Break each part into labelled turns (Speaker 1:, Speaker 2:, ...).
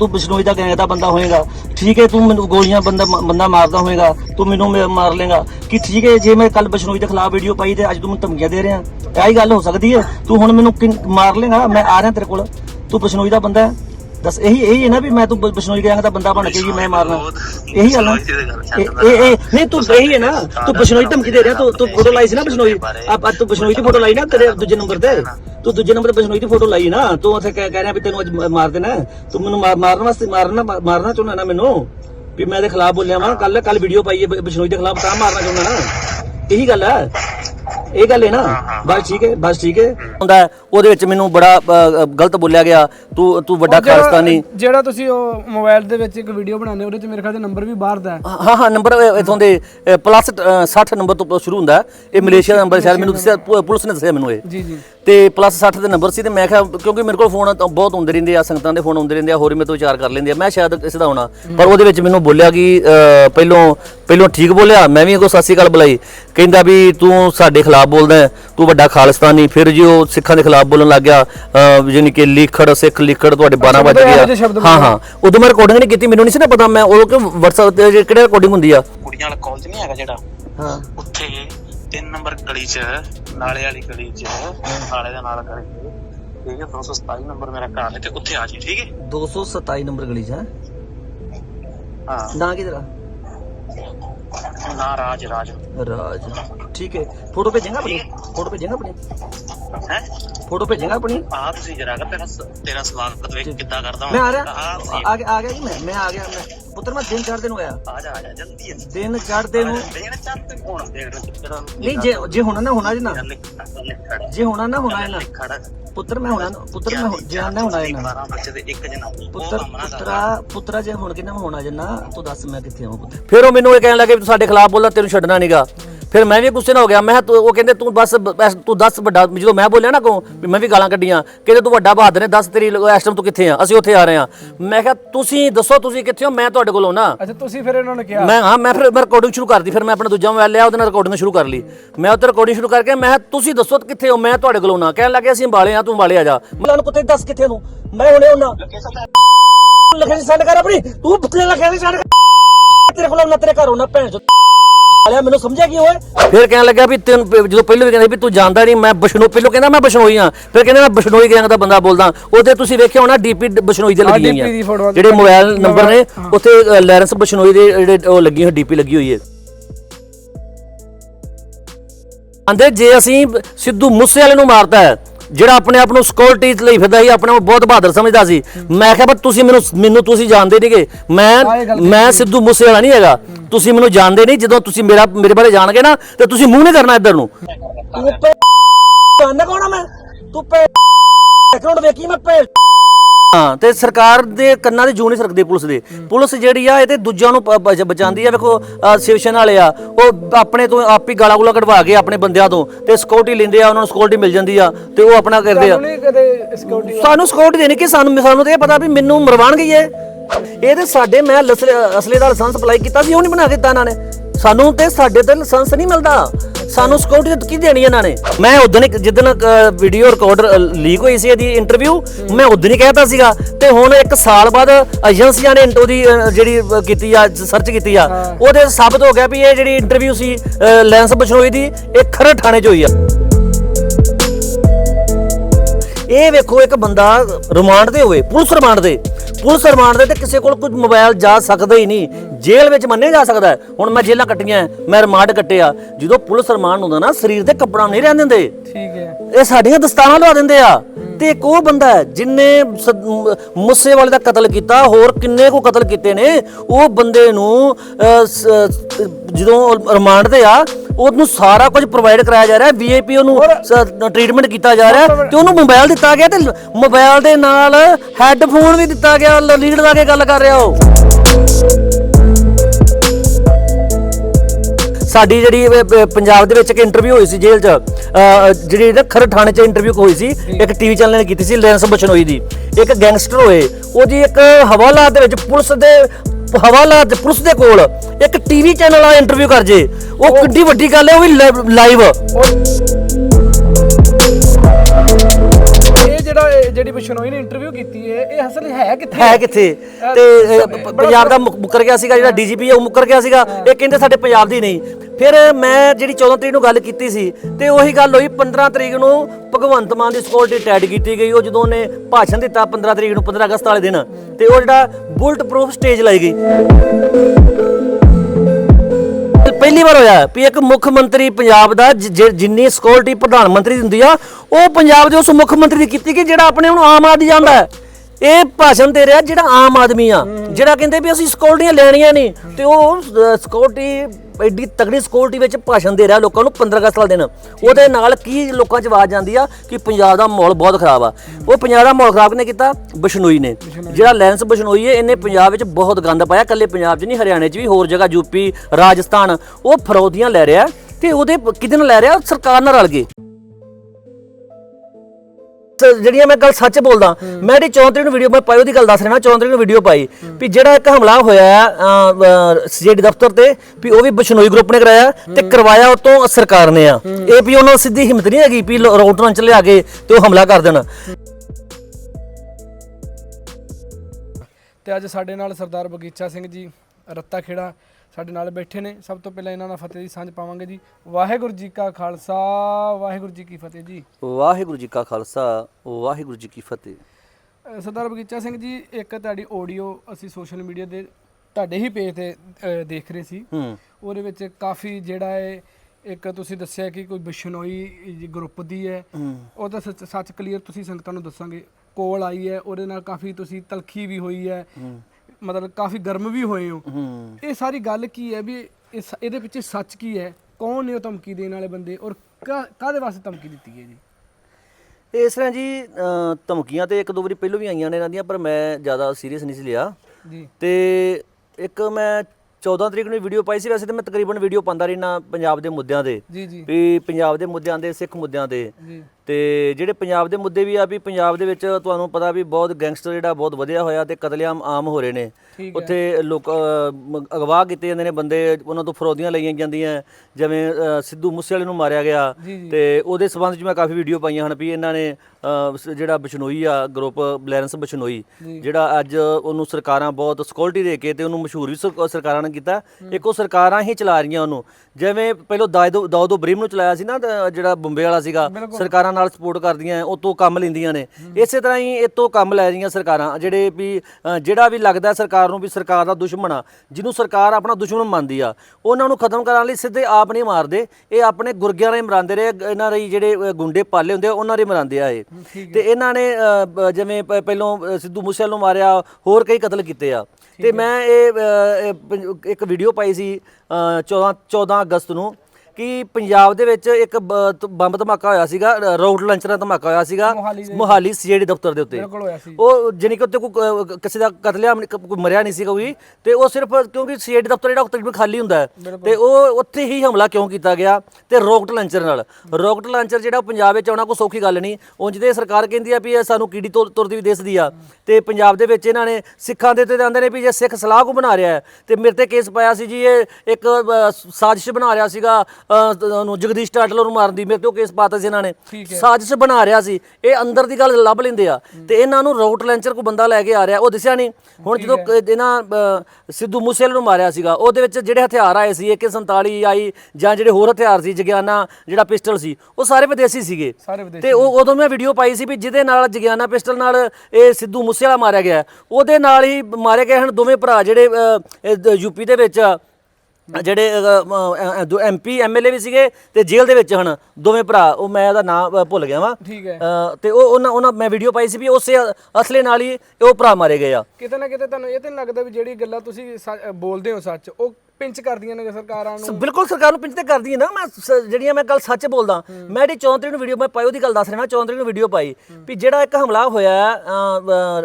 Speaker 1: ਤੂੰ ਬਿਸ਼ਨੋਈ ਦਾ ਗੈਂਗ ਦਾ ਬੰਦਾ ਹੋਏਗਾ। ਠੀਕ ਹੈ, ਤੂੰ ਮੈਨੂੰ ਗੋਲੀਆਂ ਬੰਦਾ ਬੰਦਾ ਮਾਰਦਾ ਹੋਏਗਾ। ਤੂੰ ਮੈਨੂੰ ਮੇ- ਮਾਰ ਲੇਗਾ ਕਿ ਠੀਕ ਹੈ, ਜੇ ਮੈਂ ਕੱਲ ਬਿਸ਼ਨੋਈ ਦੇ ਖਿਲਾਫ ਵੀਡੀਓ ਪਾਈ ਤੇ ਅੱਜ ਤੂੰ ਮੈਨੂੰ ਧਮਕੀਆਂ ਦੇ ਰਿਹਾ। ਇਹ ਹੀ ਗੱਲ ਹੋ ਸਕਦੀ ਹੈ। ਤੂੰ ਹੁਣ ਮੈਨੂੰ ਕਿੰਨ- ਮਾਰ ਲੇਗਾ ਮੈਂ ਆ ਰਿਹਾ ਤੇਰੇ ਕੋਲ। ਤੂੰ ਬਿਸ਼ਨੋਈ ਦਾ ਬੰਦਾ ਹੈ। ਦੱਸ ਇਹੀ ਇਹੀ ਹੈ ਨਾ ਵੀ ਮੈਂ ਤੂੰ ਬ- ਬਿਸ਼ਨੋਈ ਦਾ ਬੰਦਾ ਬਣ ਕੇ ਵੀ ਮੈਂ ਮਾਰਨਾ। ਇਹੀ ਗੱਲ ਹੈ ਇਹ ਇਹ ਇਹ- ਨਹੀਂ ਤੂੰ ਇਹੀ ਹੈ ਨਾ। ਤੂੰ ਬਿਸ਼ਨੋਈ ਧਮਕੀ ਦੇ ਰਿਹਾ ਤੂੰ ਤੂੰ ਫੋਟੋ ਲਾਈ ਸੀ ਨਾ ਬਿਸ਼ਨੋਈ ਆ ਤੂੰ ਬਿਸ਼ਨੋਈ ਦੀ ਫੋਟੋ ਲਾਈ ਨਾ ਤੇਰੇ ਦੂਜੇ ਨੰਬਰ ਤੇ। ਤੂੰ ਦੂਜੇ ਨੰਬਰ ਤੇ ਬਿਸ਼ਨੋਈ ਦੀ ਫੋਟੋ ਲਾਈ ਨਾ। ਤੂੰ ਉੱਥੇ ਕਹਿ ਕਹਿ ਰਿਹਾ ਵੀ ਤੈਨੂੰ ਅੱਜ ਮ- ਮਾਰ ਦੇਣਾ। ਹੈ। ਤੂੰ ਮੈਨੂੰ ਮਾਰ- ਮਾਰਨ ਵਾਸਤੇ ਮਾਰਨਾ ਮਾਰਨਾ ਚਾਹੁੰਦਾ ਨਾ ਮੈਨੂੰ। ਵੀ ਮੈਂ ਇਹਦੇ ਖਿਲਾਫ ਬੋਲਿਆ ਵਾਂ। ਕੱਲ ਕੱਲ ਵੀਡੀਓ ਪਾਈ ਹੈ ਬ- ਬਿਸ਼ਨੋਈ ਦੇ ਖਿਲਾਫ ਤਾਂ ਮਾਰਨਾ ਚਾਹੁੰਦਾ ਨਾ। ਇਹੀ ਗੱਲ ਹੈ ਇਹ ਗੱਲ ਹੈ ਨਾ? ਬਸ ਠੀਕ ਹੈ ਬਸ ਠੀਕ ਹੈ। ਹੁੰਦਾ ਹੈ, ਉਹਦੇ ਵਿੱਚ ਮੈਨੂੰ ਬੜਾ ਅ, ਗਲਤ ਬੋਲਿਆ ਗਿਆ ਤੂੰ ਤੂੰ ਵੱਡਾ
Speaker 2: ਜਿਹੜਾ-
Speaker 1: ਖਾਲਿਸਤਾਨੀ
Speaker 2: ਜਿਹੜਾ ਤੁਸੀਂ ਉਹ ਮੋਬਾਈਲ ਦੇ ਵਿੱਚ ਇੱਕ ਵੀਡੀਓ ਬਣਾਉਂਦੇ ਹੋ, ਉਹਦੇ ਚ ਮੇਰੇ ਖਿਆਲ ਤੇ ਨੰਬਰ ਵੀ ਬਾਹਰ ਦਾ ਹੈ।
Speaker 1: ਹਾਂ ਹਾਂ ਨੰਬਰ ਇਥੋਂ ਦੇ ਪਲੱਸ 60 ਨੰਬਰ ਤੋਂ ਸ਼ੁਰੂ ਹੁੰਦਾ ਹੈ। ਇਹ ਮਲੇਸ਼ੀਆ ਦਾ ਨੰਬਰ ਸ਼ਾਇਦ ਮੈਨੂੰ ਦੱਸਿਆ ਪੁ- ਪੁਲਿਸ ਨੇ ਦੱਸਿਆ ਮੈਨੂੰ ਇਹ।
Speaker 2: ਜੀ ਜੀ।
Speaker 1: ਤੇ ਪਲੱਸ 60 ਦੇ ਨੰਬਰ ਸੀ ਤੇ ਮੈਂ ਕਿਹਾ ਕਿਉਂਕਿ ਮੇਰੇ ਕੋਲ ਫੋਨ ਬਹੁਤ ਹੁੰਦੇ ਰਹਿੰਦੇ ਆ ਸੰਗਤਾਂ ਦੇ ਫੋਨ ਹੁੰਦੇ ਰਹਿੰਦੇ ਆ ਹੋਰ ਵੀ ਮੇਰੇ ਤੋਂ ਵਿਚਾਰ ਕਰ ਲੈਂਦੇ ਆ। ਮੈਂ ਸ਼ਾਇਦ ਕਿਸੇ ਦਾ ਹੋਣਾ। ਪਰ ਉਹਦੇ ਵਿੱਚ ਮੈਨੂੰ ਬੋਲਿਆ ਕਿ ਅ, ਪਹਿਲੋਂ ਪਹਿਲੋਂ ਠੀਕ ਬੋਲਿਆ ਮੈਂ ਵੀ ਅੱਗੋਂ ਸਤਿ ਸ਼੍ਰੀ ਅਕਾਲ ਬੁਲਾਈ। ਕਹਿੰਦਾ ਵੀ ਤੂੰ ਸਾਡੇ ਖਿਲਾਫ ਬੋਲਦਾ ਹੈ, ਤੂੰ ਵੱਡਾ ਖਾਲਿਸਤਾਨੀ ਫਿਰ ਜੀ ਉਹ ਸਿੱਖਾਂ ਦੇ ਖਿਲਾਫ ਬੋਲਣ ਲੱਗ ਗਿਆ ਯਾਨੀ ਕਿ ਲਿਖੜ ਸਿੱਖ ਲਿਖੜ ਤੁਹਾਡੇ 12 ਵੱਜ ਗਿਆ। ਹਾਂ ਹਾਂ। ਉਦੋਂ ਮੈਂ ਰਿਕਾਰਡਿੰਗ ਨਹੀਂ ਕੀਤੀ ਮੈਨੂੰ ਨਹੀਂ ਸੀ ਨਾ ਪਤਾ ਮੈਂ ਉਹ ਕਿ WhatsApp ਤੇ ਜਿਹੜੀ- ਕਿਹੜੇ ਰਿਕਾਰਡਿੰਗ ਹੁੰਦੀ ਆ?
Speaker 3: ਕੁੜੀਆਂ ਵਾਲਾ ਕਾਲਜ ਨਹੀਂ ਹੈਗਾ ਜਿਹੜਾ?
Speaker 1: ਹਾਂ।
Speaker 3: ਉੱਥੇ 3 ਨੰਬਰ ਗਲੀ 'ਚ ਨਾਲੇ ਵਾਲੀ ਗਲੀ 'ਚ ਨਾਲੇ ਦੇ ਨਾਲ ਗਲੀ 'ਚ ਠੀਕ ਹੈ 227 ਨੰਬਰ ਮੇਰਾ ਘਰ ਹੈ ਤੇ ਉੱਥੇ ਆ ਜੀ ਠੀਕ ਹੈ?
Speaker 1: 227 ਨੰਬਰ ਗਲੀ 'ਚ ਹੈ?
Speaker 3: ਹਾਂ।
Speaker 1: ਨਾ ਕਿਧਰ
Speaker 3: ਨਾ ਰਾਜ ਰਾਜ।
Speaker 1: ਰਾਜ। ਠੀਕ ਹੈ। ਫੋਟੋ ਭੇਜੇਗਾ ਆਪਣੀ? ਫੋਟੋ ਭੇਜੇਗਾ ਆਪਣੀ?
Speaker 3: ਹੈ?
Speaker 1: ਫੋਟੋ ਭੇਜੇਗਾ ਆਪਣੀ?
Speaker 3: ਆ ਤੁਸੀਂ ਜਰਾ ਕਰ ਤੇਰਾ ਤੇਰਾ ਸਵਾਗਤ ਵੇਖ ਕਿੱਦਾਂ ਕਰਦਾ
Speaker 1: ਮੈਂ ਆ ਰਿਹਾ? ਆ ਗਿਆ ਆ ਗਿਆ ਜੀ ਮੈਂ ਮੈਂ ਆ ਗਿਆ ਮੈਂ। ਪੁੱਤਰ ਮੈਂ ਦਿਨ ਚੜ੍ਹਦੇ ਨੂੰ ਆਇਆ।
Speaker 3: ਆ ਜਾ ਆ ਜਾ ਜਲਦੀ ਆ।
Speaker 1: ਦਿਨ ਚੜ੍ਹਦੇ ਨੂੰ
Speaker 3: ਦੇਣ ਚੱਤ ਹੁਣ ਤੇਰਾ
Speaker 1: ਨਹੀਂ ਜੇ ਜੇ ਹੋਣਾ ਨਾ ਹੋਣਾ ਜੀ ਨਾ। ਜੇ ਹੋਣਾ ਨਾ ਹੋਣਾ ਨਾ।
Speaker 3: ਖੜਾ
Speaker 1: ਪੁੱਤਰ ਮੈਂ ਹੋਣਾ, ਪੁੱਤਰ ਮੈਂ ਹੋ- ਜੇ ਹੋਣਾ ਹੈ ਨਾ
Speaker 3: ਬੱਚੇ ਦੇ ਇੱਕ ਜਨਾ
Speaker 1: ਪੁੱਤਰ, ਪੁੱਤਰਾ ਪੁੱਤਰਾ ਜੇ ਹੁਣ ਕਿੰਨਾ ਹੋਣਾ ਜੇ ਤੂੰ ਦੱਸ ਮੈਂ ਕਿੱਥੇ ਆਵਾਂ ਪੁੱਤਰ। ਫਿਰ ਉਹ ਮੈਨੂੰ ਇਹ ਕਹਿਣ ਲੱਗੇ ਵੀ ਤੂੰ ਸਾਡੇ ਖਿਲਾਫ ਬੋਲਦਾ, ਤੈਨੂੰ ਛੱਡਣਾ ਨਹੀਂਗਾ ਫਿਰ ਮੈਂ ਵੀ ਗੁੱਸੇ ਨਾਲ ਹੋ ਗਿਆ। ਮੈਂ ਕਿਹਾ ਤੂੰ ਉਹ ਕਹਿੰਦੇ ਤੂੰ ਬਸ ਬਸ ਤੂੰ ਦੱਸ ਵੱਡਾ ਜਦੋਂ ਮੈਂ ਬੋਲਿਆ ਨਾ ਕੋ ਵੀ ਮੈਂ ਵੀ ਗਾਲਾਂ ਕੱਢੀਆਂ। ਕਹਿੰਦੇ ਤੂੰ ਵੱਡਾ ਬਹਾਦਰ ਨੇ ਦੱਸ ਤੇਰੀ ਇਸ ਟਾਈਮ ਤੂੰ ਕਿੱਥੇ ਆ? ਅਸੀਂ ਉੱਥੇ ਆ ਰਹੇ ਆ ਮੈਂ ਕਿਹਾ ਤੁਸੀਂ ਦੱਸੋ ਤੁਸੀਂ ਕਿੱਥੇ ਹੋ? ਮੈਂ ਤੁਹਾਡੇ ਕੋਲ ਆਉਣਾ
Speaker 2: ਅੱਛਾ ਤੁਸੀਂ ਫਿਰ ਇਹਨਾਂ ਨੇ ਕਿਹਾ?
Speaker 1: ਮੈਂ ਹਾਂ ਮੈਂ ਫਿਰ ਮੈਂ ਰਿਕਾਰਡਿੰਗ ਸ਼ੁਰੂ ਕਰਦੀ ਫਿਰ ਮੈਂ ਆਪਣਾ ਦੂਜਾ ਮੋਬਾਈਲ ਲਿਆ ਉਹਦੇ ਨਾਲ ਰਿਕਾਰਡਿੰਗ ਸ਼ੁਰੂ ਕਰ ਲਈ। ਮੈਂ ਉੱਤੇ ਰਿਕਾਰਡਿੰਗ ਸ਼ੁਰੂ ਕਰਕੇ ਮੈਂ ਕਿਹਾ, ਤੁਸੀਂ ਦੱਸੋ ਕਿੱਥੇ ਹੋ? ਮੈਂ ਤੁਹਾਡੇ ਕੋਲ ਆਉਣਾ ਕਹਿਣ ਲੱਗੇ ਅਸੀਂ ਅੰਬਾਲੇ ਆ ਤੂੰ ਅੰਬਾਲੇ ਆ ਜਾ। ਮੈਂ ਉਹਨੂੰ ਕੁੱਤੇ ਦੱਸ ਕਿੱਥੇ ਤੂੰ? ਮੈਂ ਹੁਣੇ ਆਉਣਾ ਲਖੇ ਸੈਂਡ ਕਰ ਆਪਣੀ। ਤੂੰ ਪੁੱਤਲੇ ਲਖੇ ਸੈਂਡ ਤੇਰੇ ਕੋਲ ਆਉਣਾ ਤੇਰੇ ਘਰ ਆਉਣਾ ਭੈਣ ਚੋ ਆਲਿਆ ਮੈਨੂੰ ਸਮਝਿਆ ਕੀ ਹੋਏ ਫਿਰ ਕਹਿਣ ਲੱਗਾ ਵੀ ਤੈਨੂੰ ਪ- ਜਦੋਂ ਪਹਿਲਾਂ ਵੀ ਕਹਿੰਦੇ ਵੀ ਤੂੰ ਜਾਣਦਾ ਨਹੀਂ ਮੈਂ ਬਸ਼ਨੋ ਪਹਿਲਾਂ ਕਹਿੰਦਾ ਮੈਂ ਬਸ਼ਨੋਈ ਆ ਫਿਰ ਕਹਿੰਦਾ ਮੈਂ ਬਸ਼ਨੋਈ ਗੈਂਗ ਦਾ ਬੰਦਾ ਬੋਲਦਾ ਉਹਦੇ ਤੁਸੀਂ ਵੇਖਿਆ ਹੋਣਾ ਡੀਪੀ ਬਸ਼ਨੋਈ ਦੇ ਲੱਗੀ
Speaker 2: DP ਦੀ
Speaker 1: ਜਿਹੜੇ ਮੋਬਾਈਲ ਨੰਬਰ ਨੇ ਉੱਥੇ ਲਾਰੈਂਸ ਬਸ਼ਨੋਈ ਦੇ ਜਿਹੜੇ ਉਹ ਲੱਗੀ ਹੋਈ ਡੀਪੀ ਲੱਗੀ ਹੋਈ ਹੈ। ਆਂਦੇ ਜੇ ਅਸੀਂ ਸਿੱਧੂ ਮੂਸੇ ਵਾਲੇ ਨੂੰ ਮਾਰਤਾ ਹੈ ਜਿਹੜਾ ਆਪਣੇ ਆਪ ਨੂੰ ਸਿਕਿਉਰਿਟੀ ਲਈ ਫਿਰਦਾ ਸੀ ਆਪਣੇ ਆਪ ਨੂੰ ਬਹੁਤ ਬਹਾਦਰ ਸਮਝਦਾ ਸੀ ਮੈਂ ਕਿਹਾ ਪਰ ਤੁਸੀਂ ਮੈਨੂੰ ਮੈਨੂੰ ਤੁਸੀਂ ਜਾਣਦੇ ਨਹੀਂਗੇ ਮੈਂ ਮੈਂ ਸਿੱਧੂ ਮੂਸੇ ਵਾਲਾ ਨਹੀਂ ਹੈਗਾ ਤੁਸੀਂ ਮੈਨੂੰ ਜਾਣਦੇ ਨਹੀਂ ਜਦੋਂ ਤੁਸੀਂ ਮੇਰਾ ਮੇਰੇ ਬਾਰੇ ਜਾਣਗੇ ਨਾ ਤੇ ਤੁਸੀਂ ਮੂੰਹ ਨਹੀਂ ਕਰਨਾ ਇੱਧਰ ਨੂੰ ਤੂੰ ਪੇ ਜਾਣਦਾ ਕੌਣ ਮੈਂ ਤੂੰ ਪੇ ਅਕਾਊਂਟ ਵੇਖੀ ਮੈਂ ਪੇ ਹਾਂ ਤੇ ਸਰਕਾਰ ਦੇ ਕੰਨਾਂ ਦੇ ਜੂ ਨਹੀਂ ਸਰਕਦੀ ਪੁਲਿਸ ਦੇ। ਪੁਲਿਸ ਜਿਹੜੀ ਆ ਇਹ ਤੇ ਦੂਜਿਆਂ ਨੂੰ ਬਚ- ਬਚਾਉਂਦੀ ਆ। ਵੇਖੋ ਅ, ਸ਼ਿਵ ਸੈਨਾ ਵਾਲੇ ਆ ਉਹ ਆਪਣੇ ਤੋਂ ਆਪ ਹੀ ਗਾਲਾਂ ਗੁਲਾ ਕਢਵਾ ਕੇ ਆਪਣੇ ਬੰਦਿਆਂ ਤੋਂ ਤੇ ਸਿਕਿਉਰਿਟੀ ਲੈਂਦੇ ਆ ਉਹਨਾਂ ਨੂੰ ਸਿਕਿਉਰਿਟੀ ਮਿਲ ਜਾਂਦੀ ਆ ਤੇ ਉਹ ਆਪਣਾ ਕਰਦੇ ਆ।
Speaker 2: ਨਹੀਂ ਕਦੇ ਸਿਕਿਉਰਿਟੀ
Speaker 1: ਸਾਨੂੰ ਸਿਕਿਉਰਿਟੀ ਦੇਣੀ ਕਿ ਸਾਨੂੰ ਸਾਨੂੰ ਤੇ ਇਹ ਪਤਾ ਵੀ ਮੈਨੂੰ ਮਰਵਾਣਗੇ ਹੀ ਇਹ। ਇਹ ਤੇ ਸਾਡੇ ਮੈਂ ਲਸਲੇ ਅਸਲੇ ਦਾ ਲਾਇਸੈਂਸ ਅਪਲਾਈ ਕੀਤਾ ਸੀ ਉਹ ਨਹੀਂ ਬਣਾ ਕੇ ਦਿੱਤਾ ਇਹਨਾਂ ਨੇ। ਸਾਨੂੰ ਤੇ ਸਾਡੇ ਤੇ ਲਾਇਸੈਂਸ ਨਹੀਂ ਮਿਲਦਾ। ਸਾਨੂੰ ਸਿਕਿਉਰਿਟੀ ਕੀ ਦੇਣੀ ਇਹਨਾਂ ਨੇ? ਮੈਂ ਉਦੋਂ ਹੀ ਜਿੱਦਣ ਵੀਡੀਓ ਰਿਕਾਰਡ ਲੀਕ ਹੋਈ ਸੀ ਇਹਦੀ ਇੰਟਰਵਿਊ ਮੈਂ ਉਦੋਂ ਹੀ ਕਹਿਤਾ ਸੀਗਾ। ਤੇ ਹੁਣ ਇੱਕ ਸਾਲ ਬਾਅਦ ਏਜੰਸੀਆਂ ਨੇ ਉਹਦੀ ਅ, ਜਿਹੜੀ ਕੀਤੀ ਆ ਸਰਚ ਕੀਤੀ ਆ ਉਹਦੇ ਸਾਬਤ ਹੋ ਗਿਆ ਵੀ ਇਹ ਜਿਹੜੀ ਇੰਟਰਵਿਊ ਸੀ ਲੈਂਸ ਬਸ਼ਨੋਈ ਦੀ ਇਹ ਖਰੜ ਥਾਣੇ 'ਚ ਹੋਈ ਆ। ਇਹ ਵੇਖੋ ਇੱਕ ਬੰਦਾ ਰਿਮਾਂਡ ਤੇ ਹੋਵੇ ਪੁਲਿਸ ਰਿਮਾਂਡ ਤੇ। ਪੁਲਿਸ ਰਿਮਾਂਡ ਤੇ ਤੇ ਕਿਸੇ ਕੋਲ ਕੋਈ ਮੋਬਾਈਲ ਜਾ ਸਕਦਾ ਹੀ ਨਹੀਂ। ਜੇਲ੍ਹ ਵਿੱਚ ਮੰਨੇ ਜਾ ਸਕਦਾ। ਹੁਣ ਮੈਂ ਜੇਲ੍ਹਾਂ ਕੱਟੀਆਂ ਮੈਂ ਰਿਮਾਂਡ ਕੱਟਿਆ। ਜਦੋਂ ਪੁਲਿਸ ਰਿਮਾਂਡ ਹੁੰਦਾ ਨਾ ਸਰੀਰ ਤੇ ਕੱਪੜਾ ਨਹੀਂ ਰਹਿਣ ਦਿੰਦੇ।
Speaker 2: ਠੀਕ ਹੈ।
Speaker 1: ਇਹ ਸਾਡੀਆਂ ਦਸਤਾਰਾਂ ਲਵਾ ਦਿੰਦੇ ਆ। ਤੇ ਇੱਕ ਉਹ ਬੰਦਾ ਹੈ ਜਿਨੇ ਮੁੱਸੇ ਵਾਲੇ ਦਾ ਕਤਲ ਕੀਤਾ ਹੋਰ ਕਿੰਨੇ ਕੋ ਕਤਲ ਕੀਤੇ ਨੇ ਉਹ ਬੰਦੇ ਨੂੰ ਜਦੋਂ ਰਿਮਾਂਡ ਤੇ ਆ ਉਹਨੂੰ ਸਾਰਾ ਕੁਝ ਪ੍ਰੋਵਾਈਡ ਕਰਾਇਆ ਜਾ ਰਿਹਾ ਵੀਆਈਪੀ ਉਹਨੂੰ ਟ੍ਰੀਟਮੈਂਟ ਕੀਤਾ ਜਾ ਰਿਹਾ ਤੇ ਉਹਨੂੰ ਮੋਬਾਈਲ ਦਿੱਤਾ ਗਿਆ ਤੇ ਮੋਬਾਈਲ ਦੇ ਨਾਲ ਹੈੱਡਫੋਨ ਵੀ ਦਿੱਤਾ ਗਿਆ ਲੀਡ ਲਾ ਕੇ ਗੱਲ ਕਰ ਰਿਹਾ ਉਹ। ਸਾਡੀ ਜਿਹੜੀ ਇਹ, ਪੰਜਾਬ ਦੇ ਵਿੱਚ ਇੱਕ ਇੰਟਰਵਿਊ ਹੋਈ ਸੀ ਜੇਲ੍ਹ 'ਚ ਅਹ, ਜਿਹੜੀ ਨਾ ਖਰ ਥਾਣੇ 'ਚ ਇੰਟਰਵਿਊ ਹੋਈ ਸੀ ਇੱਕ ਟੀਵੀ ਚੈਨਲ ਨੇ ਕੀਤੀ ਸੀ ਲੈਂਸ ਬਚਨੋਈ ਦੀ। ਇੱਕ ਗੈਂਗਸਟਰ ਹੋਏ ਉਹਦੀ ਇੱਕ ਹਵਾਲਾਤ ਦੇ ਵਿੱਚ ਪੁਲਿਸ ਦੇ ਹਵਾਲਾਤ ਪੁਲਿਸ ਦੇ ਕੋਲ ਇੱਕ ਟੀਵੀ ਚੈਨਲ ਆ ਇੰਟਰਵਿਊ ਕਰ ਜੇ। ਉਹ ਕਿੱਡੀ ਵੱਡੀ ਗੱਲ ਹੈ ਉਹ ਵੀ ਲਾਈਵ
Speaker 2: ਜਿਹੜਾ ਇਹ ਜਿਹੜੀ ਬਿਸ਼ਨੋਈ ਨੇ ਇੰਟਰਵਿਊ ਕੀਤੀ ਹੈ ਇਹ ਅਸਲ ਹੈ ਕਿੱਥੇ?
Speaker 1: ਹੈ ਕਿੱਥੇ? ਤੇ ਪ- ਪੰਜਾਬ ਦਾ ਮੁੱਕ- ਮੁੱਕਰ ਗਿਆ ਸੀਗਾ ਜਿਹੜਾ ਡੀਜੀਪੀ ਉਹ ਮੁੱਕਰ ਗਿਆ ਸੀਗਾ। ਇਹ ਕਹਿੰਦੇ ਸਾਡੇ ਪੰਜਾਬ ਦੀ ਨਹੀਂ। ਫਿਰ ਮੈਂ ਜਿਹੜੀ 14 ਤਰੀਕ ਨੂੰ ਗੱਲ ਕੀਤੀ ਸੀ ਤੇ ਉਹੀ ਗੱਲ ਹੋਈ 15 ਤਰੀਕ ਨੂੰ ਭਗਵੰਤ ਮਾਨ ਦੀ ਸਿਕਿਉਰਿਟੀ ਟੈਡ ਕੀਤੀ ਗਈ। ਉਹ ਜਦੋਂ ਉਹਨੇ ਭਾਸ਼ਣ ਦਿੱਤਾ 15 ਤਰੀਕ ਨੂੰ 15 ਅਗਸਤ ਵਾਲੇ ਦਿਨ ਤੇ ਉਹ ਜਿਹੜਾ ਬੁਲਟ ਪ੍ਰੂਫ ਸਟੇਜ ਲਾਈ ਗਈ। ਪਹਿਲੀ ਵਾਰ ਹੋਇਆ ਵੀ ਇੱਕ ਮੁੱਖ ਮੰਤਰੀ ਪੰਜਾਬ ਦਾ ਜਿੰਨੀ ਸਿਕਿਉਰਿਟੀ ਪ੍ਰਧਾਨ ਮੰਤਰੀ ਦੀ ਹੁੰਦੀ ਆ, ਉਹ ਪੰਜਾਬ ਦੇ ਉਸ ਮੁੱਖ ਮੰਤਰੀ ਦੀ ਕੀਤੀ ਕਿ ਜਿਹੜਾ ਆਪਣੇ ਹੁਣ ਆਮ ਆਦਮੀ ਜਾਂਦਾ ਇਹ ਭਾਸ਼ਣ ਦੇ ਰਿਹਾ ਜਿਹੜਾ ਆਮ ਆਦਮੀ ਆ, ਜਿਹੜਾ ਕਹਿੰਦੇ ਵੀ ਅਸੀਂ ਸਿਕਿਉਰਿਟੀਆਂ ਲੈਣੀਆਂ ਨਹੀਂ, ਤੇ ਉਹ ਸਿਕਿਉਰਿਟੀ ਐਡੀ ਤਗੜੀ ਸਿਕਿਉਰਿਟੀ ਵਿੱਚ ਭਾਸ਼ਣ ਦੇ ਰਿਹਾ ਲੋਕਾਂ ਨੂੰ 15 ਅਗਸਤ ਵਾਲੇ ਦਿਨ। ਉਹਦੇ ਨਾਲ ਕੀ ਲੋਕਾਂ 'ਚ ਆਵਾਜ਼ ਜਾਂਦੀ ਆ ਕਿ ਪੰਜਾਬ ਦਾ ਮਾਹੌਲ ਬਹੁਤ ਖਰਾਬ ਆ। ਉਹ ਪੰਜਾਬ ਦਾ ਮਾਹੌਲ ਖਰਾਬ ਕਿਨੇ ਕੀਤਾ? ਬਸ਼ਨੋਈ ਨੇ। ਜਿਹੜਾ ਲੈਂਸ ਬਸ਼ਨੋਈ ਹੈ ਇਹਨੇ ਪੰਜਾਬ ਵਿੱਚ ਬਹੁਤ ਗੰਦ ਪਾਇਆ। ਕੱਲੇ ਪੰਜਾਬ 'ਚ ਨਹੀਂ ਹਰਿਆਣੇ 'ਚ ਵੀ ਹੋਰ ਜਗ੍ਹਾ ਯੂਪੀ ਰਾਜਸਥਾਨ ਉਹ ਫਰੌਦੀਆਂ ਲੈ ਰਿਹਾ ਤੇ ਉਹਦੇ ਕਿਹਦੇ ਨਾਲ ਲੈ ਰਿਹਾ? ਸਰਕਾਰ ਨਾਲ ਰਲ ਗਏ ਜਿਹੜੀਆਂ ਮੈਂ ਗੱਲ ਸੱਚ ਬੋਲਦਾ, ਮੈਂ ਜਿਹੜੀ 34 ਨੂੰ ਵੀਡੀਓ ਮੈਂ ਪਾਈ ਉਹਦੀ ਗੱਲ ਦੱਸ ਰਿਹਾ 34 ਤਰੀਕ ਨੂੰ ਵੀਡੀਓ ਪਾਈ ਵੀ ਜਿਹੜਾ ਇੱਕ ਹਮਲਾ ਹੋਇਆ ਸੀਡੀ ਦਫ਼ਤਰ ਤੇ, ਵੀ ਉਹ ਵੀ ਬਿਸ਼ਨੋਈ ਗਰੁੱਪ ਨੇ ਕਰਾਇਆ ਤੇ ਕਰਵਾਇਆ ਉਹ ਤੋਂ ਸਰਕਾਰ ਨੇ ਆ। ਇਹ ਵੀ ਉਹਨਾਂ ਸਿੱਧੀ ਹਿੰਮਤ ਨਹੀਂ ਹੈਗੀ ਵੀ ਰੌਟਰਾਂ ਚ ਲਿਆ ਕੇ ਤੇ ਉਹ ਹਮਲਾ ਕਰ ਦੇਣ।
Speaker 2: ਤੇ ਅੱਜ ਸਾਡੇ ਨਾਲ ਸਰਦਾਰ ਬਗੀਚਾ ਸਿੰਘ ਜੀ ਰੱਤਾ ਖੇੜਾ ਸਾਡੇ ਨਾਲ ਬੈਠੇ ਨੇ। ਸਭ ਤੋਂ ਪਹਿਲਾਂ ਇਹਨਾਂ ਨਾਲ ਫਤਿਹ ਦੀ ਸਾਂਝ ਪਾਵਾਂਗੇ ਜੀ। ਵਾਹਿਗੁਰੂ ਜੀ ਕਾ ਖਾਲਸਾ। ਵਾਹਿਗੁਰੂ ਜੀ ਕੀ ਫਤਿਹ ਜੀ।
Speaker 1: ਵਾਹਿਗੁਰੂ ਜੀ ਕਾ ਖਾਲਸਾ। ਵਾਹਿਗੁਰੂ ਜੀ ਕੀ ਫਤਿਹ।
Speaker 2: ਸਰਦਾਰ ਬਗੀਚਾ ਸਿੰਘ ਜੀ ਇੱਕ ਤੁਹਾਡੀ ਆਡੀਓ ਅਸੀਂ ਸੋਸ਼ਲ ਮੀਡੀਆ ਦੇ ਤੁਹਾਡੇ ਹੀ ਪੇਜ ਤੇ ਦੇਖ ਰਹੇ ਸੀ।
Speaker 1: ਹੂੰ।
Speaker 2: ਉਹਦੇ ਵਿੱਚ ਕਾਫੀ ਜਿਹੜਾ ਹੈ ਇੱਕ ਤੁਸੀਂ ਦੱਸਿਆ ਕਿ ਕੋਈ ਬਿਸ਼ਨੋਈ ਗਰੁੱਪ ਦੀ ਹੈ। ਉਹ ਤਾਂ ਸੱਚ ਕਲੀਅਰ ਤੁਸੀਂ ਸੰਗਤਾਂ ਨੂੰ ਦੱਸਾਂਗੇ। ਕੋਲ ਆਈ ਹੈ। ਉਹਦੇ ਨਾਲ ਕਾਫੀ ਤੁਸੀਂ ਤਲਖੀ ਵੀ ਹੋਈ ਹੈ। ਮਤਲਬ ਕਾਫੀ ਗਰਮ ਵੀ ਹੋਏ ਹੋ। ਇਹ ਸਾਰੀ ਗੱਲ ਕੀ ਹੈ ਵੀ ਇਸ ਇਹਦੇ ਪਿੱਛੇ ਸੱਚ ਕੀ ਹੈ? ਕੌਣ ਨੇ ਉਹ ਧਮਕੀ ਦੇਣ ਵਾਲੇ ਬੰਦੇ ਔਰ ਕਾ- ਕਾਹਦੇ ਵਾਸਤੇ ਧਮਕੀ ਦਿੱਤੀ ਹੈ ਜੀ?
Speaker 1: ਇਸ ਤਰ੍ਹਾਂ ਜੀ ਧਮਕੀਆਂ ਤੇ ਇੱਕ ਦੋ ਵਾਰੀ ਪਹਿਲਾਂ ਵੀ ਆਈਆਂ ਨੇ ਇਹਨਾਂ ਦੀਆਂ ਪਰ ਮੈਂ ਜ਼ਿਆਦਾ ਸੀਰੀਅਸ ਨਹੀਂ ਸੀ ਲਿਆ।
Speaker 2: ਜੀ।
Speaker 1: ਤੇ ਇੱਕ ਮੈਂ 14 ਤਰੀਕ ਨੂੰ ਵੀਡੀਓ ਪਾਈ ਸੀ ਵੈਸੇ ਤਾਂ ਮੈਂ ਤਕਰੀਬਨ ਵੀਡੀਓ ਪਾਉਂਦਾ ਰਹਿਣਾ ਪੰਜਾਬ ਦੇ ਮੁੱਦਿਆਂ ਦੇ
Speaker 2: ਜੀ ਜੀ।
Speaker 1: ਵੀ ਪੰਜਾਬ ਦੇ ਮੁੱਦਿਆਂ ਦੇ ਸਿੱਖ ਮੁੱਦਿਆਂ ਦੇ
Speaker 2: ਜੀ।
Speaker 1: ਤੇ ਜਿਹੜੇ ਪੰਜਾਬ ਦੇ ਮੁੱਦੇ ਵੀ ਆ ਵੀ ਪੰਜਾਬ ਦੇ ਵਿੱਚ ਤੁਹਾਨੂੰ ਪਤਾ ਵੀ ਬਹੁਤ ਗੈਂਗਸਟਰ ਜਿਹੜਾ ਬਹੁਤ ਵਧਿਆ ਹੋਇਆ ਤੇ ਕਤਲੇਆਮ ਆਮ ਹੋ ਰਹੇ ਨੇ। ਉੱਥੇ ਲੋਕ ਅਗਵਾ ਕੀਤੇ ਜਾਂਦੇ ਨੇ ਬੰਦੇ ਉਹਨਾਂ ਤੋਂ ਫਰੋਦੀਆਂ ਲਈਆਂ ਜਾਂਦੀਆਂ ਜਿਵੇਂ ਸਿੱਧੂ ਮੂਸੇਵਾਲੇ ਨੂੰ ਮਾਰਿਆ ਗਿਆ। ਤੇ ਉਹਦੇ ਸਬੰਧ 'ਚ ਮੈਂ ਕਾਫੀ ਵੀਡੀਓ ਪਾਈਆਂ ਹਨ ਵੀ ਇਹਨਾਂ ਨੇ ਜਿਹੜਾ ਬਸ਼ਨੋਈ ਆ ਗਰੁੱਪ ਬਲੈਰੈਂਸ ਬਸ਼ਨੋਈ। ਜਿਹੜਾ ਅੱਜ ਉਹਨੂੰ ਸਰਕਾਰਾਂ ਬਹੁਤ ਸਿਕਿਉਰਿਟੀ ਦੇ ਕੇ ਤੇ ਉਹਨੂੰ ਮਸ਼ਹੂਰ ਵੀ ਸਰਕਾਰਾਂ ਨੇ ਕੀਤਾ। ਇੱਕ ਉਹ ਸਰਕਾਰਾਂ ਹੀ ਚਲਾ ਰਹੀਆਂ ਉਹਨੂੰ। ਜਿਵੇਂ ਪਹਿਲਾਂ ਦਾਉਦੋ ਬਰੀਮ ਨੂੰ ਚਲਾਇਆ ਸੀ ਨਾ ਜਿਹੜਾ ਬੰਬੇ ਵਾਲਾ ਸੀਗਾ ਸਰਕਾਰਾਂ ਨਾਲ ਸਪੋਰਟ ਕਰਦੀਆਂ ਉਹ ਤੋਂ ਕੰਮ ਲੈਂਦੀਆਂ ਨੇ। ਇਸੇ ਤਰ੍ਹਾਂ ਹੀ ਇਹ ਤੋਂ ਕੰਮ ਲੈ ਰਹੀਆਂ ਸਰਕਾਰਾਂ ਜਿਹੜੇ ਵੀ ਅ, ਜਿਹੜਾ ਵੀ ਲੱਗਦਾ ਸਰਕਾਰ ਨੂੰ ਵੀ ਸਰਕਾਰ ਦਾ ਦੁਸ਼ਮਣ ਆ ਜਿਹਨੂੰ ਸਰਕਾਰ ਆਪਣਾ ਦੁਸ਼ਮਣ ਮੰਨਦੀ ਆ ਉਹਨਾਂ ਨੂੰ ਖਤਮ ਕਰਨ ਲਈ ਸਿੱਧੇ ਆਪ ਨਹੀਂ ਮਾਰਦੇ ਇਹ ਆਪਣੇ ਗੁਰਗਿਆਂ ਰਾਹੀਂ ਮਰਾਂਦੇ ਰਹੇ ਇਹਨਾਂ ਦੇ ਜਿਹੜੇ ਅ, ਗੁੰਡੇ ਪਾਲੇ ਹੁੰਦੇ ਆ, ਉਹਨਾਂ ਦੇ ਮਰਾਂਦੇ ਆ ਇਹ। ਤੇ ਇਹਨਾਂ ਨੇ ਅ, ਬ- ਜਿਵੇਂ ਪ- ਪਹਿਲੋਂ ਅ, ਸਿੱਧੂ ਮੂਸੇਵਾਲੇ ਨੂੰ ਮਾਰਿਆ ਹੋਰ ਕਈ ਕਤਲ ਕੀਤੇ ਆ। ਤੇ ਮੈਂ ਇਹ ਅ, ਇਹ ਪੰਜ- ਇੱਕ ਵੀਡੀਓ ਪਾਈ ਸੀ ਅ, 14 14 ਅਗਸਤ ਨੂੰ। ਕਿ ਪੰਜਾਬ ਦੇ ਵਿੱਚ ਇੱਕ ਬ- ਤ- ਬੰਬ ਧਮਾਕਾ ਹੋਇਆ ਸੀਗਾ ਰ- ਰੋਡ ਲਾਂਚਰ ਦਾ ਧਮਾਕਾ ਹੋਇਆ ਸੀਗਾ
Speaker 2: ਮੋਹਾਲੀ ਦੇ-
Speaker 1: ਮੋਹਾਲੀ ਸੀਆਈਡੀ ਦਫ਼ਤਰ ਦੇ ਉੱਤੇ।
Speaker 2: ਬਿਲਕੁਲ ਹੋਇਆ ਸੀ।
Speaker 1: ਉਹ ਜਾਣੀ ਕਿ ਉੱਤੇ ਕੋਈ ਕਿਸੇ ਦਾ ਕਤਲੇਆਮ ਨਹੀਂ- ਕੋਈ ਮਰਿਆ ਨਹੀਂ ਸੀਗਾ ਕੋਈ ਤੇ ਉਹ ਸਿਰਫ ਕਿਉਂਕਿ ਸੀਆਈਡੀ ਦਫ਼ਤਰ ਜਿਹੜਾ ਉਹ ਤਕਰੀਬਨ ਖਾਲੀ ਹੁੰਦਾ ਹੈ। ਤੇ ਉਹ ਉੱਥੇ ਹੀ ਹਮਲਾ ਕਿਉਂ ਕੀਤਾ ਗਿਆ? ਤੇ ਰੌਕਟ ਲਾਂਚਰ ਨਾਲ। ਰੌਕਟ ਲਾਂਚਰ ਜਿਹੜਾ ਉਹ ਪੰਜਾਬ ਵਿੱਚ ਆਉਣਾ ਕੋਈ ਸੌਖੀ ਗੱਲ ਨਹੀਂ। ਉਂਝ ਤੇ ਸਰਕਾਰ ਕਹਿੰਦੀ ਆ ਵੀ ਇਹ ਸਾਨੂੰ ਕੀੜੀ ਤੁਰ- ਤੁਰਦੀ ਵੀ ਦਿਸਦੀ ਆ। ਤੇ ਪੰਜਾਬ ਦੇ ਵਿੱਚ ਇਹਨਾਂ ਨੇ ਸਿੱਖਾਂ ਦੇ ਤੇ ਆਂਦੇ ਨੇ ਵੀ ਜੇ ਸਿੱਖ ਸਲਾਹ ਕੋ ਬਣਾ ਰਿਹਾ ਹੈ। ਤੇ ਮੇਰੇ ਤੇ ਕੇਸ ਪਾਇਆ ਸੀ ਜੀ ਇਹ ਇੱਕ ਸਾਜ਼ਿਸ਼ ਬਣਾ ਰਿਹਾ ਸੀਗਾ ਜਗਦੀਸ਼ ਟਾਟਲਰ ਨੂੰ ਮਾਰਨ ਦੀ ਮੇਰੇ ਤੇ ਉਹ ਕੇਸ ਪਾਤਾ ਸੀ ਇਹਨਾਂ ਨੇ। ਸਾਜ਼ਿਸ਼ ਬਣਾ ਰਿਹਾ ਸੀ। ਇਹ ਅੰਦਰ ਦੀ ਗੱਲ ਲੱਭ ਲੈਂਦੇ ਆ। ਤੇ ਇਹਨਾਂ ਨੂੰ ਰੌਟ ਲੈਂਚਰ ਕੋ ਬੰਦਾ ਲੈ ਕੇ ਆ ਰਿਹਾ ਉਹ ਦਿਸਿਆ ਨਹੀਂ। ਹੁਣ ਜਦੋਂ ਇਹਨਾਂ ਸਿੱਧੂ ਮੂਸੇਵਾਲੇ ਨੂੰ ਮਾਰਿਆ ਸੀਗਾ ਉਹਦੇ ਵਿੱਚ ਜਿਹੜੇ ਹਥਿਆਰ ਆਏ ਸੀ AK47 ਆਈ ਜਾਂ ਜਿਹੜੇ ਹੋਰ ਹਥਿਆਰ ਸੀ ਜਗਿਆਨਾ ਜਿਹੜਾ ਪਿਸਟਲ ਸੀ ਉਹ ਸਾਰੇ ਵਿਦੇਸ਼ੀ ਸੀਗੇ। ਤੇ ਉਹ ਉਦੋਂ ਮੈਂ ਵੀਡੀਓ ਪਾਈ ਸੀ ਵੀ ਜਿਹਦੇ ਨਾਲ ਜਗਿਆਨਾ ਪਿਸਟਲ ਨਾਲ ਇਹ ਸਿੱਧੂ ਮੂਸੇਵਾਲਾ ਮਾਰਿਆ ਗਿਆ। ਉਹਦੇ ਨਾਲ ਹੀ ਮਾਰੇ ਗਏ ਹਨ ਦੋਵੇਂ ਭਰਾ ਜਿਹੜੇ ਯੂਪੀ ਦੇ ਵਿੱਚ। ਜਿਹੜੇ ਐਮਪੀ ਐਮਐਲਏ ਵੀ ਸੀਗੇ ਤੇ ਜੇਲ੍ਹ ਦੇ ਵਿੱਚ ਹਨ ਦੋਵੇਂ ਭਰਾ ਉਹ ਮੈਂ ਉਹਦਾ ਨਾਮ ਭੁੱਲ ਗਿਆ ਵਾਂ।
Speaker 2: ਠੀਕ ਹੈ।
Speaker 1: ਤੇ ਉਹ ਉਹਨਾਂ ਉਹਨਾਂ ਮੈਂ ਵੀਡੀਓ ਪਾਈ ਸੀ ਵੀ ਉਸੇ ਅਸਲੇ ਨਾਲ ਹੀ ਉਹ ਭਰਾ ਮਾਰੇ ਗਏ ਆ।
Speaker 2: ਕਿਤੇ ਨਾ ਕਿਤੇ ਤੁਹਾਨੂੰ ਇਹ ਤਾਂ ਲੱਗਦਾ ਵੀ ਜਿਹੜੀ ਗੱਲਾਂ ਤੁਸੀਂ ਬੋਲਦੇ ਹੋ ਸੱਚ ਉਹ ਪਿੰਚ ਕਰਦੀਆਂ ਨੇ ਸਰਕਾਰਾਂ ਨੂੰ।
Speaker 1: ਬਿਲਕੁਲ ਸਰਕਾਰ ਨੂੰ ਪਿੰਚ ਤੇ ਕਰਦੀ ਹੈ ਨਾ। ਮੈਂ ਸ- ਜਿਹੜੀਆਂ ਮੈਂ ਗੱਲ ਸੱਚ ਬੋਲਦਾ ਮੈਂ ਜਿਹੜੀ 34 ਨੂੰ ਵੀਡੀਓ ਮੈਂ ਪਾਈ ਉਹਦੀ ਗੱਲ ਦੱਸ ਰਿਹਾ 34 ਨੂੰ ਵੀਡੀਓ ਪਾਈ ਵੀ ਜਿਹੜਾ ਇੱਕ ਹਮਲਾ ਹੋਇਆ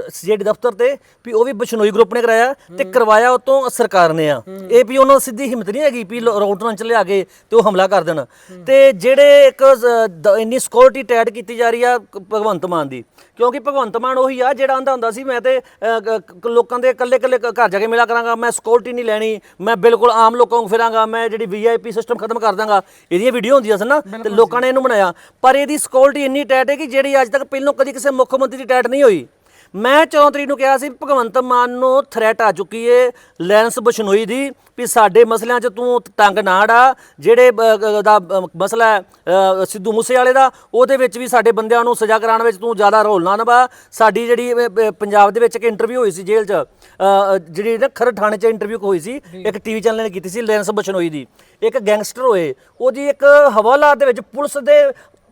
Speaker 1: ਸੀਆਈਡੀ ਦਫ਼ਤਰ ਤੇ ਵੀ ਉਹ ਵੀ ਬਸ਼ਨੋਈ ਗਰੁੱਪ ਨੇ ਕਰਾਇਆ ਤੇ ਕਰਵਾਇਆ ਉਹ ਤੋਂ ਸਰਕਾਰ ਨੇ ਆ। ਇਹ ਵੀ ਉਹਨਾਂ ਨੂੰ ਸਿੱਧੀ ਹਿੰਮਤ ਨਹੀਂ ਹੈਗੀ ਵੀ ਰੌਟਰਾਂ ਚ ਲਿਆ ਕੇ ਤੇ ਉਹ ਹਮਲਾ ਕਰ ਦੇਣ। ਤੇ ਜਿਹੜੇ ਇੱਕ ਜ਼- ਦ- ਇੰਨੀ ਸਿਕਿਉਰਿਟੀ ਟੈਡ ਕੀਤੀ ਜਾ ਰਹੀ ਆ ਕ- ਭਗਵੰਤ ਮਾਨ ਦੀ। ਕਿਉਂਕਿ ਭਗਵੰਤ ਮਾਨ ਉਹੀ ਆ ਜਿਹੜਾ ਆਂਦਾ ਹੁੰਦਾ ਸੀ ਮੈਂ ਤੇ ਅ, ਕ- ਕ- ਲੋਕਾਂ ਦੇ ਇਕੱਲੇ ਇਕੱਲੇ ਘਰ ਜਾ ਕੇ ਮਿਲਿਆ ਕਰਾਂਗਾ ਮੈਂ ਸਿਕਿਉਰਿਟੀ ਨਹੀਂ ਲੈਣੀ ਮੈਂ ਬਿਲਕੁਲ ਕੋਲ ਆਮ ਲੋਕਾਂ ਨੂੰ ਫਿਰਾਂਗਾ ਮੈਂ ਜਿਹੜੀ ਵੀਆਈਪੀ ਸਿਸਟਮ ਖਤਮ ਕਰ ਦਾਂਗਾ ਇਹਦੀਆਂ ਵੀਡੀਓ ਹੁੰਦੀਆਂ ਸਨ ਨਾ ਤੇ ਲੋਕਾਂ ਨੇ ਇਹਨੂੰ ਬਣਾਇਆ। ਪਰ ਇਹਦੀ ਸਿਕਿਉਰਿਟੀ ਇੰਨੀ ਟਾਈਟ ਹੈ ਕਿ ਜਿਹੜੀ ਅੱਜ ਤੱਕ ਪਹਿਲੋਂ ਕਦੀ ਕਿਸੇ ਮੁੱਖ ਮੰਤਰੀ ਦੀ ਟਾਈਟ ਨਹੀਂ ਹੋਈ। ਮੈਂ 14 ਤਰੀਕ ਨੂੰ ਕਿਹਾ ਸੀ ਭਗਵੰਤ ਮਾਨ ਨੂੰ ਥ੍ਰੈਟ ਆ ਚੁੱਕੀ ਏ ਲੈਂਸ ਬਸ਼ਨੋਈ ਦੀ ਵੀ ਸਾਡੇ ਮਸਲਿਆਂ 'ਚ ਤੂੰ ਟੰਗ ਨਾ ਅੜਾ ਜਿਹੜੇ ਦਾ ਮਸਲਾ ਸਿੱਧੂ ਮੂਸੇ ਵਾਲੇ ਦਾ ਉਹਦੇ ਵਿੱਚ ਵੀ ਸਾਡੇ ਬੰਦਿਆਂ ਨੂੰ ਸਜ਼ਾ ਕਰਾਉਣ ਵਿੱਚ ਤੂੰ ਜ਼ਿਆਦਾ ਰੋਲ ਨਾ ਨਿਭਾ। ਸਾਡੀ ਜਿਹੜੀ ਪੰਜਾਬ ਦੇ ਵਿੱਚ ਇੱਕ ਇੰਟਰਵਿਊ ਹੋਈ ਸੀ ਜੇਲ੍ਹ 'ਚ ਜਿਹੜੀ ਨਾ ਖਰ ਥਾਣੇ 'ਚ ਇੰਟਰਵਿਊ ਹੋਈ ਸੀ ਇੱਕ ਟੀਵੀ ਚੈਨਲ ਨੇ ਕੀਤੀ ਸੀ ਲੈਂਸ ਬਸ਼ਨੋਈ ਦੀ। ਇੱਕ ਗੈਂਗਸਟਰ ਹੋਏ ਉਹਦੀ ਇੱਕ ਹਵਾਲਾਤ ਦੇ ਵਿੱਚ ਪੁਲਿਸ ਦੇ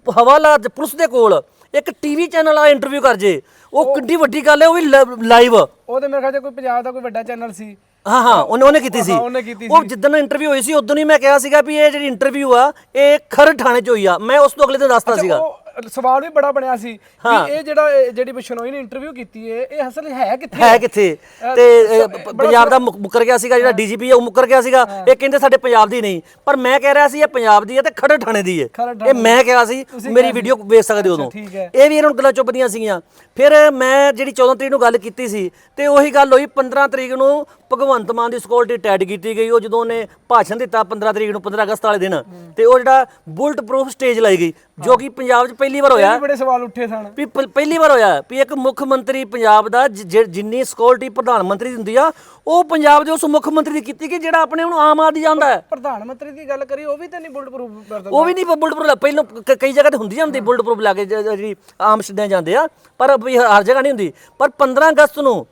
Speaker 1: ਹਵਾਲਾਤ ਪੁਲਿਸ ਦੇ ਕੋਲ ਇੱਕ ਟੀਵੀ ਚੈਨਲ ਆ ਇੰਟਰਵਿਊ ਕਰ ਜੇ। ਉਹ ਕਿੱਡੀ ਵੱਡੀ ਗੱਲ ਹੈ ਉਹ ਵੀ ਲਾਈਵ
Speaker 2: ਉਹਦੇ ਮੇਰੇ ਖਿਆਲ 'ਚ ਕੋਈ ਪੰਜਾਬ ਦਾ ਕੋਈ ਵੱਡਾ ਚੈਨਲ ਸੀ।
Speaker 1: ਹਾਂ ਹਾਂ ਉਹਨੇ ਉਹਨੇ ਕੀਤੀ ਸੀ। ਉਹ ਜਿੱਦਣ ਇੰਟਰਵਿਊ ਹੋਈ ਸੀ ਉਦੋਂ ਹੀ ਮੈਂ ਕਿਹਾ ਸੀਗਾ ਵੀ ਇਹ ਜਿਹੜੀ ਇੰਟਰਵਿਊ ਆ ਇਹ ਖਰ ਥਾਣੇ 'ਚ ਹੋਈ ਆ। ਮੈਂ ਉਸ ਤੋਂ ਅਗਲੇ ਦਿਨ ਦੱਸਤਾ ਸੀਗਾ।
Speaker 2: ਉਹ ਸਵਾਲ ਵੀ ਬੜਾ ਬਣਿਆ ਸੀ। ਵੀ ਇਹ ਜਿਹੜਾ ਇਹ ਜਿਹੜੀ ਬਿਸ਼ਨੋਈ ਨੇ ਇੰਟਰਵਿਊ ਕੀਤੀ ਹੈ ਇਹ ਅਸਲ ਹੈ ਕਿੱਥੇ?
Speaker 1: ਹੈ ਕਿੱਥੇ? ਤੇ ਪ- ਪੰਜਾਬ ਦਾ ਮੁੱਕ- ਮੁੱਕਰ ਗਿਆ ਸੀਗਾ ਜਿਹੜਾ ਡੀਜੀਪੀ ਉਹ ਮੁੱਕਰ ਗਿਆ ਸੀਗਾ। ਇਹ ਕਹਿੰਦੇ ਸਾਡੇ ਪੰਜਾਬ ਦੀ ਨਹੀਂ। ਪਰ ਮੈਂ ਕਹਿ ਰਿਹਾ ਸੀ ਇਹ ਪੰਜਾਬ ਦੀ ਹੈ ਤੇ ਖੜੇ ਥਾਣੇ ਦੀ ਹੈ।
Speaker 2: ਖਰੜ
Speaker 1: ਇਹ ਮੈਂ ਕਿਹਾ ਸੀ ਮੇਰੀ ਵੀਡੀਓ ਵੇਖ ਸਕਦੇ ਹੋ ਉਦੋਂ।
Speaker 2: ਠੀਕ ਹੈ।
Speaker 1: ਇਹ ਵੀ ਇਹਨਾਂ ਨੂੰ ਗੱਲਾਂ ਚੁੱਪਦੀਆਂ ਸੀਗੀਆਂ। ਫਿਰ ਮੈਂ ਜਿਹੜੀ 14 ਤਰੀਕ ਨੂੰ ਗੱਲ ਕੀਤੀ ਸੀ ਤੇ ਉਹੀ ਗੱਲ ਹੋਈ 15 ਤਰੀਕ ਨੂੰ ਭਗਵੰਤ ਮਾਨ ਦੀ ਸਿਕਿਉਰਿਟੀ ਟੈਡ ਕੀਤੀ ਗਈ। ਉਹ ਜਦੋਂ ਉਹਨੇ ਭਾਸ਼ਣ ਦਿੱਤਾ 15 ਤਰੀਕ ਨੂੰ 15 ਅਗਸਤ ਵਾਲੇ ਦਿਨ ਤੇ ਉਹ ਜਿਹੜਾ ਬੁਲਟ ਪ੍ਰੂਫ ਸਟੇਜ ਲਾਈ ਗਈ। ਜੋ ਕਿ ਪੰਜਾਬ 'ਚ ਪਹਿਲੀ ਵਾਰ ਹੋਇਆ।
Speaker 2: ਇਹ ਵੀ ਬੜੇ ਸਵਾਲ ਉੱਠੇ ਸਨ।
Speaker 1: ਵੀ ਪਹਿ- ਪਹਿਲੀ ਵਾਰ ਹੋਇਆ ਵੀ ਇੱਕ ਮੁੱਖ ਮੰਤਰੀ ਪੰਜਾਬ ਦਾ ਜਿ- ਜਿ- ਜਿੰਨੀ ਸਿਕਿਉਰਿਟੀ ਪ੍ਰਧਾਨ ਮੰਤਰੀ ਦੀ ਹੁੰਦੀ ਆ ਉਹ ਪੰਜਾਬ ਦੇ ਉਸ ਮੁੱਖ ਮੰਤਰੀ ਦੀ ਕੀਤੀ ਕਿ ਜਿਹੜਾ ਆਪਣੇ ਹੁਣ ਆਮ ਆਦਮੀ ਜਾਂਦਾ ਹੈ?
Speaker 2: ਪ੍ਰਧਾਨ ਮੰਤਰੀ ਦੀ ਗੱਲ ਕਰੀ ਉਹ ਵੀ ਤਾਂ ਨਹੀਂ ਬੁਲਟ ਪ੍ਰੂਫ ਕਰਦਾ
Speaker 1: ਉਹ ਵੀ ਨਹੀਂ ਬੁਲਟ ਪ੍ਰੂਫ ਪਹਿਲਾਂ ਕ- ਕਈ ਜਗ੍ਹਾ ਤੇ ਹੁੰਦੀ ਜਾਂਦੀ ਬੁਲਟ ਪ੍ਰੂਫ ਲਾ ਕੇ ਜ- ਜ- ਜਿਹੜੀ ਆਮ ਸਿੱਧੇ ਜਾਂਦੇ ਆ ਪਰ ਵੀ ਹਰ ਜਗ੍ਹਾ ਨਹੀਂ ਹੁੰਦੀ। ਪਰ 15 ਅਗਸਤ ਨੂੰ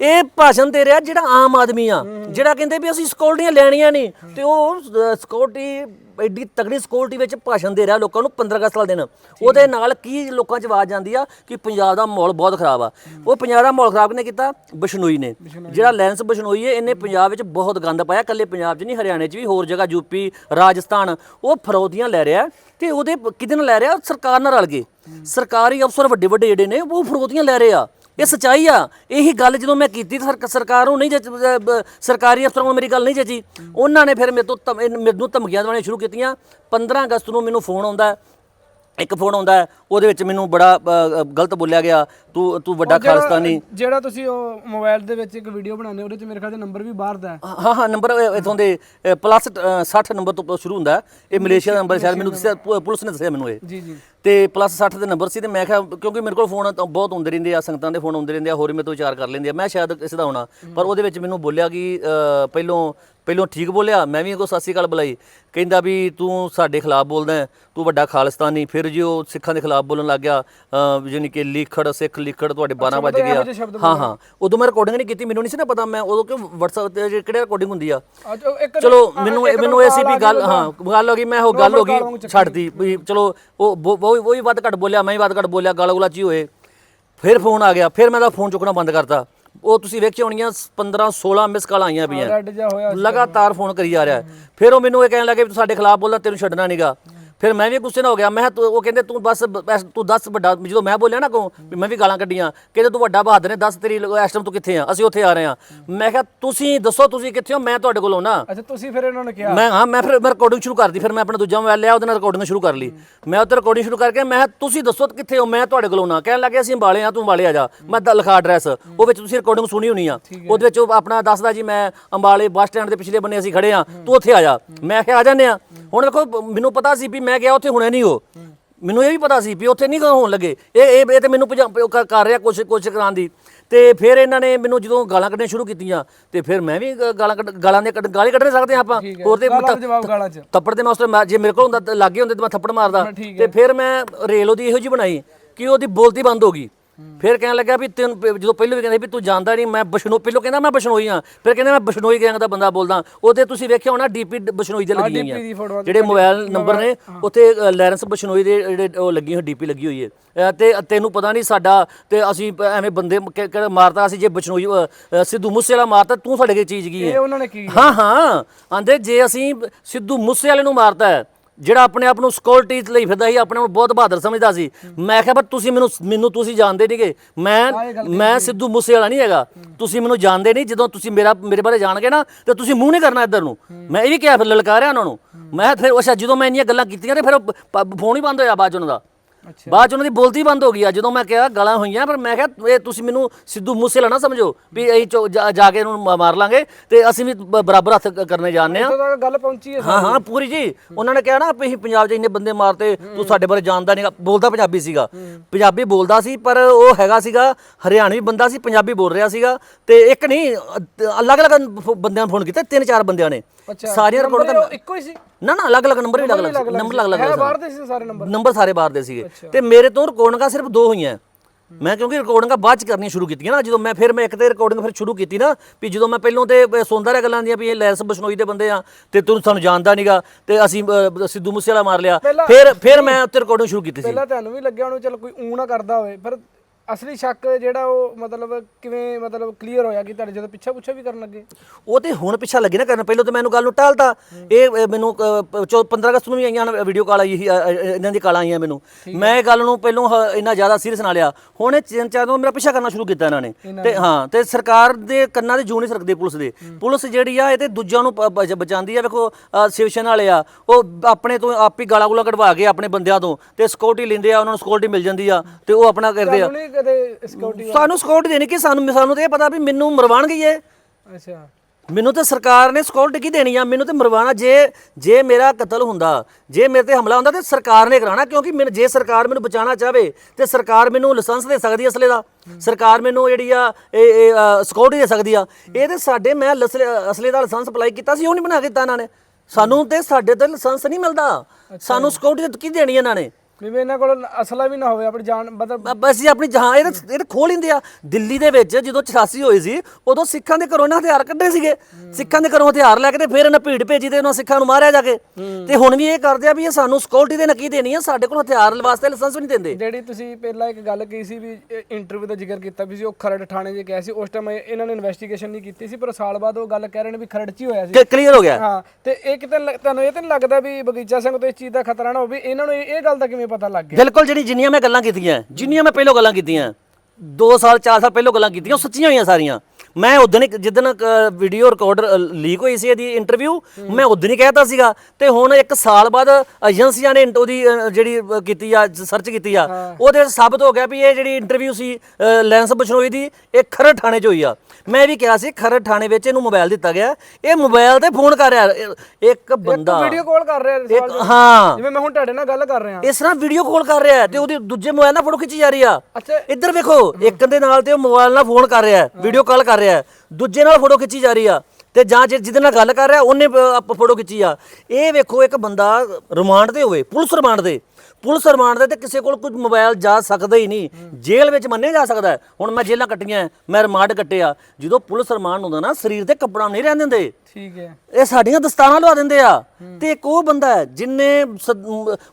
Speaker 1: ਇਹ ਭਾਸ਼ਣ ਦੇ ਰਿਹਾ ਜਿਹੜਾ ਆਮ ਆਦਮੀ ਆ ਜਿਹੜਾ ਕਹਿੰਦੇ ਵੀ ਅਸੀਂ ਸਿਕਿਉਰਟੀਆਂ ਲੈਣੀਆਂ ਨਹੀਂ। ਤੇ ਉਹ ਸਿਕਿਉਰਟੀ ਐਡੀ ਤਗੜੀ ਸਿਕਿਉਰਟੀ ਵਿੱਚ ਭਾਸ਼ਣ ਦੇ ਰਿਹਾ ਲੋਕਾਂ ਨੂੰ 15 ਅਗਸਤ ਵਾਲੇ ਦਿਨ। ਉਹਦੇ ਨਾਲ ਕੀ ਲੋਕਾਂ 'ਚ ਆਵਾਜ਼ ਜਾਂਦੀ ਆ ਕਿ ਪੰਜਾਬ ਦਾ ਮਾਹੌਲ ਬਹੁਤ ਖਰਾਬ ਆ। ਉਹ ਪੰਜਾਬ ਦਾ ਮਾਹੌਲ ਖਰਾਬ ਕਿਨੇ ਕੀਤਾ? ਬਸ਼ਨੋਈ ਨੇ। ਜਿਹੜਾ ਲੈਂਸ ਬਸ਼ਨੋਈ ਹੈ ਇਹਨੇ ਪੰਜਾਬ ਵਿੱਚ ਬਹੁਤ ਗੰਦ ਪਾਇਆ। ਕੱਲੇ ਪੰਜਾਬ 'ਚ ਨਹੀਂ ਹਰਿਆਣੇ 'ਚ ਵੀ ਹੋਰ ਜਗ੍ਹਾ ਯੂਪੀ ਰਾਜਸਥਾਨ ਉਹ ਫਰੌਦੀਆਂ ਲੈ ਰਿਹਾ। ਤੇ ਉਹਦੇ ਕਿਹਦੇ ਨਾਲ ਲੈ ਰਿਹਾ? ਸਰਕਾਰ ਨਾਲ ਰਲ ਕੇ ਸਰਕਾਰੀ ਅਫਸਰ ਵੱਡੇ ਵੱਡੇ ਜਿਹੜੇ ਨੇ ਉਹ ਫਰੌਦੀਆਂ ਲੈ ਰਹੇ ਆ। ਇਹ ਸਚਾਈ ਆ, ਇਹੀ ਗੱਲ ਜਦੋਂ ਮੈਂ ਕੀਤੀ ਤਾਂ ਸਰਕਾਰ ਨੂੰ ਨਹੀਂ ਜੱਜ- ਸਰਕਾਰੀ ਅਫਸਰਾਂ ਨੂੰ ਮੇਰੀ ਗੱਲ ਨਹੀਂ ਜੱਜੀ ਉਹਨਾਂ ਨੇ ਫਿਰ ਮੇਰੇ ਤੋਂ ਧਮ- ਮੈਨੂੰ ਧਮਕੀਆਂ ਦੇਣੀਆਂ ਸ਼ੁਰੂ ਕੀਤੀਆਂ। 15 ਅਗਸਤ ਨੂੰ ਮੈਨੂੰ ਫੋਨ ਆਉਂਦਾ ਇੱਕ ਫੋਨ ਆਉਂਦਾ ਹੈ, ਉਹਦੇ ਵਿੱਚ ਮੈਨੂੰ ਬੜਾ ਗਲਤ ਬੋਲਿਆ ਗਿਆ ਤੂੰ ਤੂੰ ਵੱਡਾ ਖਾਲਿਸਤਾਨੀ
Speaker 2: ਜਿਹੜਾ ਤੁਸੀਂ ਉਹ ਮੋਬਾਈਲ ਦੇ ਵਿੱਚ ਇੱਕ ਵੀਡੀਓ ਬਣਾਉਂਦੇ ਉਹਦੇ 'ਚ ਮੇਰੇ ਖਿਆਲ 'ਚ ਨੰਬਰ ਵੀ ਬਾਹਰ ਦਾ ਹੈ।
Speaker 1: ਹਾਂ ਨੰਬਰ ਇਥੋਂ ਦੇ ਪਲੱਸ 60 ਨੰਬਰ ਤੋਂ ਸ਼ੁਰੂ ਹੁੰਦਾ। ਇਹ ਮਲੇਸ਼ੀਆ ਦਾ ਨੰਬਰ ਸ਼ਾਇਦ ਮੈਨੂੰ ਦੱਸਿਆ ਪੁਲਿਸ ਨੇ ਦੱਸਿਆ ਮੈਨੂੰ ਇਹ।
Speaker 2: ਜੀ ਜੀ।
Speaker 1: ਤੇ ਪਲੱਸ 60 ਦੇ ਨੰਬਰ ਸੀ ਤੇ ਮੈਂ ਕਿਹਾ ਕਿਉਂਕਿ ਮੇਰੇ ਕੋਲ ਫੋਨ ਤਾਂ ਬਹੁਤ ਹੁੰਦੇ ਰਹਿੰਦੇ ਆ ਸੰਗਤਾਂ ਦੇ ਫੋਨ ਆਉਂਦੇ ਰਹਿੰਦੇ ਆ ਹੋਰ ਮੇਰੇ ਤੋਂ ਵਿਚਾਰ ਕਰ ਲੈਂਦੇ ਆ ਮੈਂ ਸ਼ਾਇਦ ਕਿਸੇ ਦਾ ਹੋਣਾ। ਪਰ ਉਹਦੇ ਵਿੱਚ ਮੈਨੂੰ ਬੋਲਿਆ ਕਿ ਪਹਿਲੋਂ ਪਹਿਲੋਂ ਠੀਕ ਬੋਲਿਆ ਮੈਂ ਵੀ ਕੋ ਸਾਸੀ ਕਾਲ ਬੁਲਾਈ। ਕਹਿੰਦਾ ਵੀ ਤੂੰ ਸਾਡੇ ਖਿਲਾਫ ਬੋਲਦਾ ਹੈ, ਤੂੰ ਵੱਡਾ ਖਾਲਿਸਤਾਨੀ। ਫਿਰ ਜੀ ਉਹ ਸਿੱਖਾਂ ਦੇ ਖਿਲਾਫ ਬੋਲਣ ਲੱਗ ਗਿਆ ਅ, ਯਾਨੀ ਕਿ ਲਿਖੜ ਸਿੱਖ ਲਿਖੜ ਤੁਹਾਡੇ 12 ਵੱਜ
Speaker 2: ਮਤਲਬ ਇਹੋ
Speaker 1: ਗਿਆ
Speaker 2: ਸ਼ਬਦ
Speaker 1: ਹਾਂ ਹਾਂ। ਉਦੋਂ ਮੈਂ ਰਿਕਾਰਡਿੰਗ ਨਹੀਂ ਕੀਤੀ ਮੈਨੂੰ ਨਹੀਂ ਸੀ ਨਾ ਪਤਾ ਮੈਂ ਉਦੋਂ ਕਿ WhatsApp ਤੇ ਜਿਹੜੀ- ਕਿਹੜੀ ਰਿਕਾਰਡਿੰਗ ਹੁੰਦੀ ਆ?
Speaker 2: ਅੱਜ ਉਹ ਇੱਕ
Speaker 1: ਚਲੋ
Speaker 2: ਹਾਂ,
Speaker 1: ਮੈਨੂੰ
Speaker 2: ਇੱਕ
Speaker 1: ਮੈਨੂੰ ਇਹ ਸੀ ਵੀ ਗੱਲ ਹਾਂ ਗੱਲ ਹੋ ਗਈ ਮੈਂ ਉਹ ਗੱਲ ਹੋ ਗਈ ਛੱਡਦੀ ਵੀ ਚਲੋ ਉਹ ਵੋ- ਵੋ ਵੋ ਵੱਧ ਘੱਟ ਬੋਲਿਆ ਮੈਂ ਹੀ ਵੱਧ ਘੱਟ ਬੋਲਿਆ ਗਾਲ ਗੁਲਾਚੀ ਹੋਏ। ਫਿਰ ਫੋਨ ਆ ਗਿਆ ਫਿਰ ਮੈਂ ਦਾ ਫੋਨ ਚੁੱਕਣਾ ਬੰਦ ਕਰਤਾ। ਉਹ ਤੁਸੀਂ ਵੇਖਿਆ ਹੋਣੀਆਂ 15 16 ਮਿਸ ਕਾਲ ਆਈਆਂ ਪਈਆਂ। ਲਗਾਤਾਰ ਫੋਨ ਕਰੀ ਜਾ ਰਿਹਾ। ਫਿਰ ਉਹ ਮੈਨੂੰ ਇਹ ਕਹਿਣ ਲੱਗੇ ਵੀ ਤੂੰ ਸਾਡੇ ਖਿਲਾਫ ਬੋਲਦਾ ਤੈਨੂੰ ਛੱਡਣਾ ਨਹੀਂਗਾ ਫਿਰ ਮੈਂ ਵੀ ਗੁੱਸੇ ਨਾਲ ਹੋ ਗਿਆ। ਮੈਂ ਕਿਹਾ ਤੂੰ ਉਹ ਕਹਿੰਦੇ ਤੂੰ ਬਸ ਬਸ ਤੂੰ ਦੱਸ ਵੱਡਾ ਜਦੋਂ ਮੈਂ ਬੋਲਿਆ ਨਾ ਕੋ ਮੈਂ ਵੀ ਗਾਲਾਂ ਕੱਢੀਆਂ। ਕਹਿੰਦੇ ਤੂੰ ਵੱਡਾ ਬਹਾਦਰ ਨੇ ਦੱਸ ਤੇਰੀ ਟਾਈਮ ਤੂੰ ਕਿੱਥੇ ਆ? ਅਸੀਂ ਉੱਥੇ ਆ ਰਹੇ ਆ ਮੈਂ ਕਿਹਾ ਤੁਸੀਂ ਦੱਸੋ ਤੁਸੀਂ ਕਿੱਥੇ ਹੋ? ਮੈਂ ਤੁਹਾਡੇ ਕੋਲ ਆਉਣਾ
Speaker 2: ਅੱਛਾ ਤੁਸੀਂ ਫਿਰ ਇਹਨਾਂ ਨੇ ਕਿਹਾ।
Speaker 1: ਮੈਂ ਹਾਂ ਮੈਂ ਫਿਰ ਮੈਂ ਰਿਕਾਰਡਿੰਗ ਸ਼ੁਰੂ ਕਰਦੀ ਫਿਰ ਮੈਂ ਆਪਣਾ ਦੂਜਾ ਮੋਬਾਈਲ ਲਿਆ ਉਹਦੇ ਨਾਲ ਰਿਕਾਰਡਿੰਗ ਸ਼ੁਰੂ ਕਰ ਲਈ। ਮੈਂ ਉੱਤੇ ਰਿਕਾਰਡਿੰਗ ਸ਼ੁਰੂ ਕਰਕੇ ਮੈਂ ਕਿਹਾ ਤੁਸੀਂ ਦੱਸੋ ਕਿੱਥੇ ਹੋ? ਮੈਂ ਤੁਹਾਡੇ ਕੋਲ ਆਉਣਾ ਕਹਿਣ ਲੱਗੇ ਅਸੀਂ ਅੰਬਾਲੇ ਆ ਤੂੰ ਅੰਬਾਲੇ ਆ ਜਾ। ਮੈਂ ਦ- ਲਿਖਾ ਐਡਰੈਸ ਉਹ ਵਿੱਚ ਤੁਸੀਂ ਰਿਕਾਰਡਿੰਗ ਸੁਣੀ ਹੋਣੀ ਆ। ਉਹਦੇ ਵਿੱਚ ਆਪਣਾ ਦੱਸਦਾ ਜੀ ਮੈਂ ਅੰਬਾਲੇ ਬੱਸ ਸਟੈਂਡ ਦੇ ਪਿਛਲੇ ਬੰਨੇ ਅਸੀਂ ਖੜੇ ਆ ਤੂੰ ਉੱਥੇ ਆ ਜਾ। ਮੈਂ ਕਿਹਾ ਆ ਜਾਂਦੇ ਆ ਹੁਣ ਦੇਖੋ ਮੈਨੂੰ ਪਤਾ ਸੀ ਵੀ ਮੈਂ ਗਿਆ ਉੱਥੇ ਹੁਣੇ ਨਹੀਂ ਉਹ ਮੈਨੂੰ ਇਹ ਵੀ ਪਤਾ ਸੀ ਵੀ ਉੱਥੇ ਨਹੀਂ ਹੋਣ ਲੱਗੇ। ਇਹ ਇਹ ਇਹ ਤੇ ਮੈਨੂੰ ਭਜਾ- ਉਹ ਕਰ ਕਰ ਰਿਹਾ ਕੁਛ ਕੁਛ ਕਰਾਉਣ ਦੀ। ਤੇ ਫਿਰ ਇਹਨਾਂ ਨੇ ਮੈਨੂੰ ਜਦੋਂ ਗਾਲਾਂ ਕੱਢਣੀਆਂ ਸ਼ੁਰੂ ਕੀਤੀਆਂ ਤੇ ਫਿਰ ਮੈਂ ਵੀ ਗ- ਗਾਲਾਂ ਕੱਢ ਗਾਲਾਂ ਦੇ ਗਾਲੀ ਕੱਢ ਨਹੀਂ ਸਕਦੇ ਆਪਾਂ।
Speaker 2: ਠੀਕ ਹੈ।
Speaker 1: ਹੋਰ ਤੇ
Speaker 2: ਗਾਲਾਂ ਦਾ ਜਵਾਬ ਗਾਲਾਂ 'ਚ।
Speaker 1: ਥੱਪੜ ਤੇ ਮੈਂ ਉਸ ਤੇ ਮੈਂ- ਜੇ ਮੇਰੇ ਕੋਲ ਹੁੰਦਾ ਤਾਂ ਲੱਗੇ ਹੁੰਦੇ ਤੇ ਮੈਂ ਥੱਪੜ ਮਾਰਦਾ।
Speaker 2: ਠੀਕ
Speaker 1: ਤੇ ਫਿਰ ਮੈਂ ਰੇਲ ਉਹਦੀ ਇਹੋ ਜਿਹੀ ਬਣਾਈ ਕਿ ਉਹਦੀ ਬੋਲਤੀ ਬੰਦ ਹੋ ਗਈ। ਫਿਰ ਕਹਿਣ ਲੱਗਾ ਵੀ ਤੈਨੂੰ ਪ- ਜਦੋਂ ਪਹਿਲਾਂ ਵੀ ਕਹਿੰਦੇ ਵੀ ਤੂੰ ਜਾਣਦਾ ਨਹੀਂ ਮੈਂ ਬਸ਼ਨੋ ਪਹਿਲਾਂ ਕਹਿੰਦਾ ਮੈਂ ਬਸ਼ਨੋਈ ਆ ਫਿਰ ਕਹਿੰਦਾ ਮੈਂ ਬਸ਼ਨੋਈ ਗੈਂਗ ਦਾ ਬੰਦਾ ਬੋਲਦਾ ਉਹਦੇ ਤੁਸੀਂ ਵੇਖਿਆ ਹੋਣਾ ਡੀਪੀ ਬਸ਼ਨੋਈ ਦੇ ਲੱਗੀ
Speaker 2: DP ਦੀ
Speaker 1: ਜਿਹੜੇ ਮੋਬਾਈਲ ਨੰਬਰ ਨੇ ਉੱਥੇ ਅ, ਲੈਰੈਂਸ ਬਸ਼ਨੋਈ ਦੇ ਜਿਹੜੇ ਉਹ ਲੱਗੀ ਹੋਈ ਡੀਪੀ ਲੱਗੀ ਹੋਈ ਹੈ। ਅ, ਤੇ ਤੈਨੂੰ ਪਤਾ ਨਹੀਂ ਸਾਡਾ ਤੇ ਅਸੀਂ ਪ- ਐਵੇਂ ਬੰਦੇ ਮ- ਕਿ- ਕਿ ਮਾਰਤਾ ਅਸੀਂ ਜੇ ਬਸ਼ਨੋਈ ਅ, ਅ, ਸਿੱਧੂ ਮੂਸੇ ਵਾਲਾ ਮਾਰਤਾ ਤੂੰ ਸਾਡੇ ਕੀ ਚੀਜ਼ ਕੀ
Speaker 2: ਇਹ
Speaker 1: ਹੈ
Speaker 2: ਉਹਨਾਂ ਨੇ ਕੀ
Speaker 1: ਹਾਂ ਹਾਂ। ਆਂਦੇ ਜੇ ਅਸੀਂ ਸਿੱਧੂ ਮੂਸੇ ਵਾਲੇ ਨੂੰ ਮਾਰਤਾ ਹੈ ਜਿਹੜਾ ਆਪਣੇ ਆਪ ਨੂੰ ਸਿਕਿਉਰਿਟੀ ਲਈ ਫਿਰਦਾ ਸੀ ਆਪਣੇ ਆਪ ਨੂੰ ਬਹੁਤ ਬਹਾਦਰ ਸਮਝਦਾ ਸੀ। ਮੈਂ ਕਿਹਾ ਪਰ ਤੁਸੀਂ ਮੈਨੂੰ ਮੈਨੂੰ ਤੁਸੀਂ ਜਾਣਦੇ ਨਹੀਂਗੇ ਮੈਂ ਮੈਂ ਸਿੱਧੂ ਮੂਸੇ ਵਾਲਾ ਨਹੀਂ ਹੈਗਾ। ਤੁਸੀਂ ਮੈਨੂੰ ਜਾਣਦੇ ਨਹੀਂ। ਜਦੋਂ ਤੁਸੀਂ ਮੇਰਾ ਮੇਰੇ ਬਾਰੇ ਜਾਣਗੇ ਨਾ ਤੇ ਤੁਸੀਂ ਮੂੰਹ ਨਹੀਂ ਕਰਨਾ ਇੱਧਰ ਨੂੰ। ਮੈਂ ਇਹ ਵੀ ਕਿਹਾ ਫਿਰ ਲਲਕਾਰਿਆ ਉਹਨਾਂ ਨੂੰ। ਮੈਂ ਫਿਰ ਅੱਛਾ ਜਦੋਂ ਮੈਂ ਇੰਨੀਆਂ ਗੱਲਾਂ ਕੀਤੀਆਂ ਤੇ ਫਿਰ ਫੋਨ ਹੀ ਬੰਦ ਹੋਇਆ ਬਾਅਦ 'ਚ ਉਹਨਾਂ ਦਾ। ਬਾਅਦ ਚ ਉਹਨਾਂ ਦੀ ਬੋਲਤੀ ਬੰਦ ਹੋ ਗਈ ਆ। ਜਦੋਂ ਮੈਂ ਕਿਹਾ ਗਾਲਾਂ ਹੋਈਆਂ ਪਰ ਮੈਂ ਕਿਹਾ ਇਹ ਤੁਸੀਂ ਮੈਨੂੰ ਸਿੱਧੂ ਮੂਸੇਵਾਲਾ ਨਾ ਸਮਝੋ ਵੀ ਅਸੀਂ ਚੋ- ਜਾ ਜਾ ਕੇ ਇਹਨੂੰ ਮ- ਮਾਰ ਲਾਂਗੇ ਤੇ ਅਸੀਂ ਵੀ ਬ- ਬਰਾਬਰ ਹੱਥ ਕਰਨੇ ਜਾਣਦੇ ਆ।
Speaker 2: ਇੱਥੋਂ ਤੱਕ ਗੱਲ ਪਹੁੰਚੀ ਹੈ
Speaker 1: ਹਾਂ ਹਾਂ ਪੂਰੀ ਜੀ। ਉਹਨਾਂ ਨੇ ਕਿਹਾ ਨਾ ਵੀ ਅਸੀਂ ਪੰਜਾਬ 'ਚ ਇੰਨੇ ਬੰਦੇ ਮਾਰਤੇ ਤੂੰ ਸਾਡੇ ਬਾਰੇ ਜਾਣਦਾ ਨਹੀਂਗਾ ਬੋਲਦਾ ਪੰਜਾਬੀ ਸੀਗਾ। ਪੰਜਾਬੀ ਬੋਲਦਾ ਸੀ ਪਰ ਉਹ ਹੈਗਾ ਸੀਗਾ ਹਰਿਆਣਵੀ ਬੰਦਾ ਸੀ ਪੰਜਾਬੀ ਬੋਲ ਰਿਹਾ ਸੀਗਾ। ਤੇ ਇੱਕ ਨਹੀਂ ਅਲੱਗ-ਅਲੱਗ ਬੰਦਿਆਂ ਨੂੰ ਫੋਨ ਕੀਤਾ ਤਿੰਨ ਚਾਰ ਬੰਦਿਆਂ ਨੇ।
Speaker 2: ਅੱਛਾ
Speaker 1: ਸਾਰੀਆਂ
Speaker 2: ਉਹ ਇੱਕੋ ਹੀ ਸੀ?
Speaker 1: ਨਾ ਨਾ ਅਲੱਗ-ਅਲੱਗ ਨੰਬਰ ਹੀ ਅਲੱਗ-ਅਲੱਗ ਨੰਬਰ ਅਲੱਗ-ਅਲੱਗ
Speaker 2: ਹੈ। ਬਾਹਰ ਦੇ ਸੀ। ਸਾਰੇ ਨੰਬਰ।
Speaker 1: ਨੰਬਰ ਸਾਰੇ ਬਾਹਰ ਦੇ ਸੀਗੇ। ਤੇ ਮੇਰੇ ਤੋਂ ਰਿਕਾਰਡਿੰਗਾਂ ਸਿਰਫ ਦੋ ਹੋਈਆਂ। ਮੈਂ ਕਿਉਂਕਿ ਰਿਕਾਰਡਿੰਗਾਂ ਬਾਅਦ ਚ ਕਰਨੀਆਂ ਸ਼ੁਰੂ ਕੀਤੀਆਂ ਨਾ ਜਦੋਂ ਮੈਂ ਫਿਰ ਮੈਂ ਇੱਕ ਤੇ ਰਿਕਾਰਡਿੰਗ ਫਿਰ ਸ਼ੁਰੂ ਕੀਤੀ ਨਾ ਵੀ ਜਦੋਂ ਮੈਂ ਪਹਿਲੋਂ ਤੇ ਸੁਣਦਾ ਰਿਹਾ ਗੱਲਾਂ ਦੀਆਂ ਵੀ ਇਹ ਲੈਸ ਬਸ਼ਨੋਈ ਦੇ ਬੰਦੇ ਆ ਤੇ ਤੂੰ ਸਾਨੂੰ ਜਾਣਦਾ ਨਹੀਂਗਾ ਤੇ ਅਸੀਂ ਅਹ, ਸਿੱਧੂ ਮੂਸੇਵਾਲਾ ਮਾਰ ਲਿਆ। ਫਿਰ ਫਿਰ ਮੈਂ ਉੱਤੇ ਰਿਕਾਰਡਿੰਗ ਸ਼ੁਰੂ ਕੀਤੀ ਸੀ।
Speaker 2: ਪਹਿਲਾਂ ਤੁਹਾਨੂੰ ਵੀ ਲੱਗਿਆ ਉਹਨੂੰ ਚਲ ਕੋਈ ਊ ਨਾ ਕਰਦਾ ਹੋਵੇ ਪਰ ਅਸਲੀ ਸ਼ੱਕ ਜਿਹੜਾ ਉਹ ਮਤਲਬ ਕਿਵੇਂ ਮਤਲਬ ਕਲੀਅਰ ਹੋਇਆ ਕਿ ਤੁਹਾਡੇ ਜਦੋਂ ਪਿੱਛਾ ਪੁੱਛਾ ਵੀ ਕਰਨ ਲੱਗੇ?
Speaker 1: ਉਹ ਤੇ ਹੁਣ ਪਿੱਛਾ ਲੱਗੇ ਨਾ ਕਰਨ। ਪਹਿਲਾਂ ਤੇ ਮੈਨੂੰ ਗੱਲ ਨੂੰ ਟਾਲਤਾ। ਇਹ ਮੈਨੂੰ ਪ- ਚੌ- 15 ਅਗਸਤ ਨੂੰ ਵੀ ਆਈਆਂ ਵੀਡੀਓ ਕਾਲ ਆਈ ਸੀ ਇਹਨਾਂ ਦੀ ਕਾਲਾਂ ਆਈਆਂ ਮੈਨੂੰ। ਮੈਂ ਇਹ ਗੱਲ ਨੂੰ ਪਹਿਲਾਂ ਹ- ਇੰਨਾ ਜ਼ਿਆਦਾ ਸੀਰੀਅਸ ਨਾ ਲਿਆ। ਹੁਣ ਇਹ ਚਿੰਨ ਚਾਦੋਂ ਮੇਰਾ ਪਿੱਛਾ ਕਰਨਾ ਸ਼ੁਰੂ ਕੀਤਾ ਇਹਨਾਂ ਨੇ। ਤੇ ਹਾਂ ਤੇ ਸਰਕਾਰ ਦੇ ਕੰਨਾਂ ਦੇ ਜੂ ਨਹੀਂ ਸਰਕਦੇ ਪੁਲਿਸ ਦੇ। ਪੁਲਿਸ ਜਿਹੜੀ ਆ ਇਹ ਤੇ ਦੂਜਿਆਂ ਨੂੰ ਪ- ਬਚਾਉਂਦੀ ਆ। ਵੇਖੋ ਅਹ, ਸ਼ਿਵ ਸੈਨਾ ਵਾਲੇ ਆ ਉਹ ਆਪਣੇ ਤੋਂ ਆਪ ਹੀ ਗਾਲਾ ਗੁਲਾ ਕਢਵਾ ਕੇ ਆਪਣੇ ਬੰਦਿਆਂ ਤੋਂ ਤੇ ਸਿਕਿਉਰਿਟੀ ਲੈਂਦੇ ਆ ਉਹਨਾਂ ਨੂੰ ਸਿਕਿਉਰਿਟੀ ਮਿਲ ਜਾਂਦੀ ਆ ਤੇ ਉਹ ਆਪਣਾ ਕਰਦੇ ਆ।
Speaker 2: ਕਦੇ ਸਿਕਿਉਰਿਟੀ
Speaker 1: ਸਾਨੂੰ ਸਿਕਿਉਰਿਟੀ ਦੇਣੀ ਕਿ ਸਾਨੂੰ ਸਾਨੂੰ ਤੇ ਇਹ ਪਤਾ ਵੀ ਮੈਨੂੰ ਮਰਵਾਣ ਗਈ ਏ
Speaker 2: ਅੱਛਾ।
Speaker 1: ਮੈਨੂੰ ਤੇ ਸਰਕਾਰ ਨੇ ਸਿਕਿਉਰਿਟੀ ਕੀ ਦੇਣੀ ਆ? ਮੈਨੂੰ ਤੇ ਮਰਵਾਣਾ ਜੇ ਜੇ ਮੇਰਾ ਕਤਲ ਹੁੰਦਾ ਜੇ ਮੇਰੇ ਤੇ ਹਮਲਾ ਹੁੰਦਾ ਤੇ ਸਰਕਾਰ ਨੇ ਕਰਾਣਾ ਕਿਉਂਕਿ ਮੈਨੂੰ ਜੇ ਸਰਕਾਰ ਮੈਨੂੰ ਬਚਾਉਣਾ ਚਾਹਵੇ ਤੇ ਸਰਕਾਰ ਮੈਨੂੰ ਲਾਇਸੈਂਸ ਦੇ ਸਕਦੀ ਹੈ ਅਸਲੇ ਦਾ। ਸਰਕਾਰ ਮੈਨੂੰ ਜਿਹੜੀ ਆ ਇਹ ਇਹ ਸਿਕਿਉਰਿਟੀ ਦੇ ਸਕਦੀ ਆ। ਇਹ ਤੇ ਸਾਡੇ ਮੈਂ ਲਸਲੇ- ਅਸਲੇ ਦਾ ਲਾਇਸੈਂਸ ਅਪਲਾਈ ਕੀਤਾ ਸੀ ਉਹ ਨਹੀਂ ਬਣਾ ਕੇ ਦਿੱਤਾ ਇਹਨਾਂ ਨੇ। ਸਾਨੂੰ ਤੇ ਸਾਡੇ ਤੇ ਲਾਇਸੈਂਸ ਨਹੀਂ ਮਿਲਦਾ। ਸਾਨੂੰ ਸਿਕਿਉਰਿਟੀ ਕੀ ਦੇਣੀ ਇਹਨਾਂ ਨੇ?
Speaker 2: ਵੀ ਵੀ ਇਹਨਾਂ ਕੋਲ ਅਸਲਾ ਵੀ ਨਾ ਹੋਵੇ ਆਪਣੀ ਜਾਨ ਮਤਲਬ
Speaker 1: ਬ- ਬਸ ਜੀ ਆਪਣੀ ਜਹਾਂ ਇਹ ਤਾਂ- ਇਹ ਤਾਂ ਖੋਲ ਲੈਂਦੇ ਆ। ਦਿੱਲੀ ਦੇ ਵਿੱਚ ਜਦੋਂ 86 ਹੋਈ ਸੀ ਉਦੋਂ ਸਿੱਖਾਂ ਦੇ ਘਰੋਂ ਇਹਨਾਂ ਹਥਿਆਰ ਕੱਢੇ ਸੀਗੇ। ਸਿੱਖਾਂ ਦੇ ਘਰੋਂ ਹਥਿਆਰ ਲੈ ਕੇ ਤੇ ਫਿਰ ਇਹਨਾਂ ਭੀੜ ਭੇਜੀ ਤੇ ਉਹਨਾਂ ਸਿੱਖਾਂ ਨੂੰ ਮਾਰਿਆ ਜਾ ਕੇ। ਤੇ ਹੁਣ ਵੀ ਇਹ ਕਰਦੇ ਆ ਵੀ ਇਹ ਸਾਨੂੰ ਸਿਕਿਉਰਿਟੀ ਦੇ ਨਕੀ ਦੇਣੀ ਆ ਸਾਡੇ ਕੋਲ ਹਥਿਆਰ ਵਾਸਤੇ ਲਾਇਸੈਂਸ ਵੀ ਨਹੀਂ ਦਿੰਦੇ।
Speaker 2: ਜਿਹੜੀ ਤੁਸੀਂ ਪਹਿਲਾਂ ਇੱਕ ਗੱਲ ਕਹੀ ਸੀ ਵੀ ਇੰਟਰਵਿਊ ਦਾ ਜ਼ਿਕਰ ਕੀਤਾ ਵੀ ਸੀ ਉਹ ਖਰੜ ਥਾਣੇ 'ਚ ਗਿਆ ਸੀ। ਉਸ ਟਾਈਮ ਇਹਨਾਂ ਨੇ ਇਨਵੈਸਟੀਗੇਸ਼ਨ ਨਹੀਂ ਕੀਤੀ ਸੀ ਪਰ ਸਾਲ ਬਾਅਦ ਉਹ ਗੱਲ ਕਹਿ ਰਹੇ ਨੇ ਵੀ ਖਰੜ 'ਚ ਹੀ ਹੋਇਆ ਸੀ।
Speaker 1: ਕਲੀਅਰ ਹੋ ਗਿਆ।
Speaker 2: ਹਾਂ ਤੇ ਇਹ ਕਿਤੇ ਲ- ਤੁਹਾਨੂੰ ਇਹ ਤਾਂ ਨਹੀਂ ਲੱਗਦਾ ਵੀ ਬਗੀਚਾ ਸਿੰਘ ਤੋਂ ਇਸ ਚੀਜ਼ ਦਾ ਖਤਰਾ ਨਾ ਹੋਵੇ? ਇਹਨਾਂ ਨੂੰ ਇਹ ਇਹ ਗੱਲ ਦਾ ਕਿਵੇਂ ਪਤਾ ਲੱਗ ਗਿਆ।
Speaker 1: ਬਿਲਕੁਲ ਜਿਹੜੀ ਜਿੰਨੀਆਂ ਮੈਂ ਗੱਲਾਂ ਕੀਤੀਆਂ, ਜਿੰਨੀਆਂ ਮੈਂ ਪਹਿਲਾਂ ਗੱਲਾਂ ਕੀਤੀਆਂ 2 ਸਾਲ 4 ਸਾਲ ਪਹਿਲਾਂ ਗੱਲਾਂ ਕੀਤੀਆਂ, ਉਹ ਸੱਚੀਆਂ ਹੋਈਆਂ ਸਾਰੀਆਂ। ਮੈਂ ਉਦੋਂ ਹੀ ਜਿੱਦਣ ਵੀਡੀਓ ਰਿਕਾਰਡਰ ਲੀਕ ਹੋਈ ਸੀ ਇਹਦੀ ਇੰਟਰਵਿਊ ਮੈਂ ਉਦੋਂ ਹੀ ਕਹਿਤਾ ਸੀਗਾ। ਤੇ ਹੁਣ ਇੱਕ ਸਾਲ ਬਾਅਦ ਏਜੰਸੀਆਂ ਨੇ ਉਹਦੀ ਜਿਹੜੀ ਕੀਤੀ ਆ ਸਰਚ ਕੀਤੀ ਆ ਉਹਦੇ ਸਾਬਤ ਹੋ ਗਿਆ ਵੀ ਇਹ ਜਿਹੜੀ ਇੰਟਰਵਿਊ ਸੀ ਲੈਂਸ ਬਸ਼ਨੋਈ ਦੀ ਇਹ ਖਰੜ ਥਾਣੇ 'ਚ ਹੋਈ ਆ। ਮੈਂ ਵੀ ਕਿਹਾ ਸੀ ਖਰੜ ਥਾਣੇ ਵਿੱਚ ਇਹਨੂੰ ਮੋਬਾਈਲ ਦਿੱਤਾ ਗਿਆ। ਇਹ ਮੋਬਾਈਲ ਤੇ ਫੋਨ ਕਰ ਰਿਹਾ ਇੱਕ ਬੰਦਾ।
Speaker 2: ਵੀਡੀਓ ਕਾਲ ਕਰ ਰਿਹਾ
Speaker 1: ਇੱਕ ਹਾਂ।
Speaker 2: ਜਿਵੇਂ ਮੈਂ ਹੁਣ ਤੁਹਾਡੇ ਨਾਲ ਗੱਲ ਕਰ ਰਿਹਾ।
Speaker 1: ਇਸ ਤਰ੍ਹਾਂ ਵੀਡੀਓ ਕਾਲ ਕਰ ਰਿਹਾ ਤੇ ਉਹਦੀ ਦੂਜੇ ਮੋਬਾਈਲ ਨਾਲ ਫੋਟੋ ਖਿੱਚੀ ਜਾ ਰਹੀ ਆ।
Speaker 2: ਅੱਛਾ।
Speaker 1: ਇੱਧਰ ਵੇਖੋ ਇੱਕ ਦੇ ਨਾਲ ਤੇ ਉਹ ਮੋਬਾਈਲ ਨਾਲ ਫੋਨ ਕਰ ਰਿਹਾ ਵੀਡੀਓ ਕਾਲ ਕਰ ਰਿਹਾ ਹੈ। ਦੂਜੇ ਨਾਲ ਫੋਟੋ ਖਿੱਚੀ ਜਾ ਰਹੀ ਆ ਤੇ ਜਾਂ ਜਿ- ਜਿਹਦੇ ਨਾਲ ਗੱਲ ਕਰ ਰਿਹਾ, ਉਹਨੇ ਫੋਟੋ ਖਿੱਚੀ ਆ। ਇਹ ਵੇਖੋ, ਇੱਕ ਬੰਦਾ ਰਿਮਾਂਡ ਤੇ ਹੋਵੇ, ਪੁਲਿਸ ਰਿਮਾਂਡ ਤੇ ਪੁਲਿਸ ਰਿਮਾਂਡ ਦੇ ਤੇ ਕਿਸੇ ਕੋਲ ਕੁਝ ਮੋਬਾਈਲ ਜਾ ਸਕਦਾ ਹੀ ਨਹੀਂ। ਜੇਲ੍ਹ ਵਿੱਚ ਮੰਨਿਆ ਜਾ ਸਕਦਾ ਹੈ। ਹੁਣ ਮੈਂ ਜੇਲ੍ਹਾਂ ਕੱਟੀਆਂ, ਮੈਂ ਰਿਮਾਂਡ ਕੱਟਿਆ। ਜਦੋਂ ਪੁਲਿਸ ਰਿਮਾਂਡ ਹੁੰਦਾ ਨਾ, ਸਰੀਰ ਤੇ ਕੱਪੜਾ ਨਹੀਂ ਰਹਿਣ ਦਿੰਦੇ।
Speaker 2: ਠੀਕ ਹੈ।
Speaker 1: ਇਹ ਸਾਡੀਆਂ ਦਸਤਾਰਾਂ ਲਵਾ ਦਿੰਦੇ ਆ। ਤੇ ਇੱਕ ਉਹ ਬੰਦਾ ਹੈ ਜਿਨੇ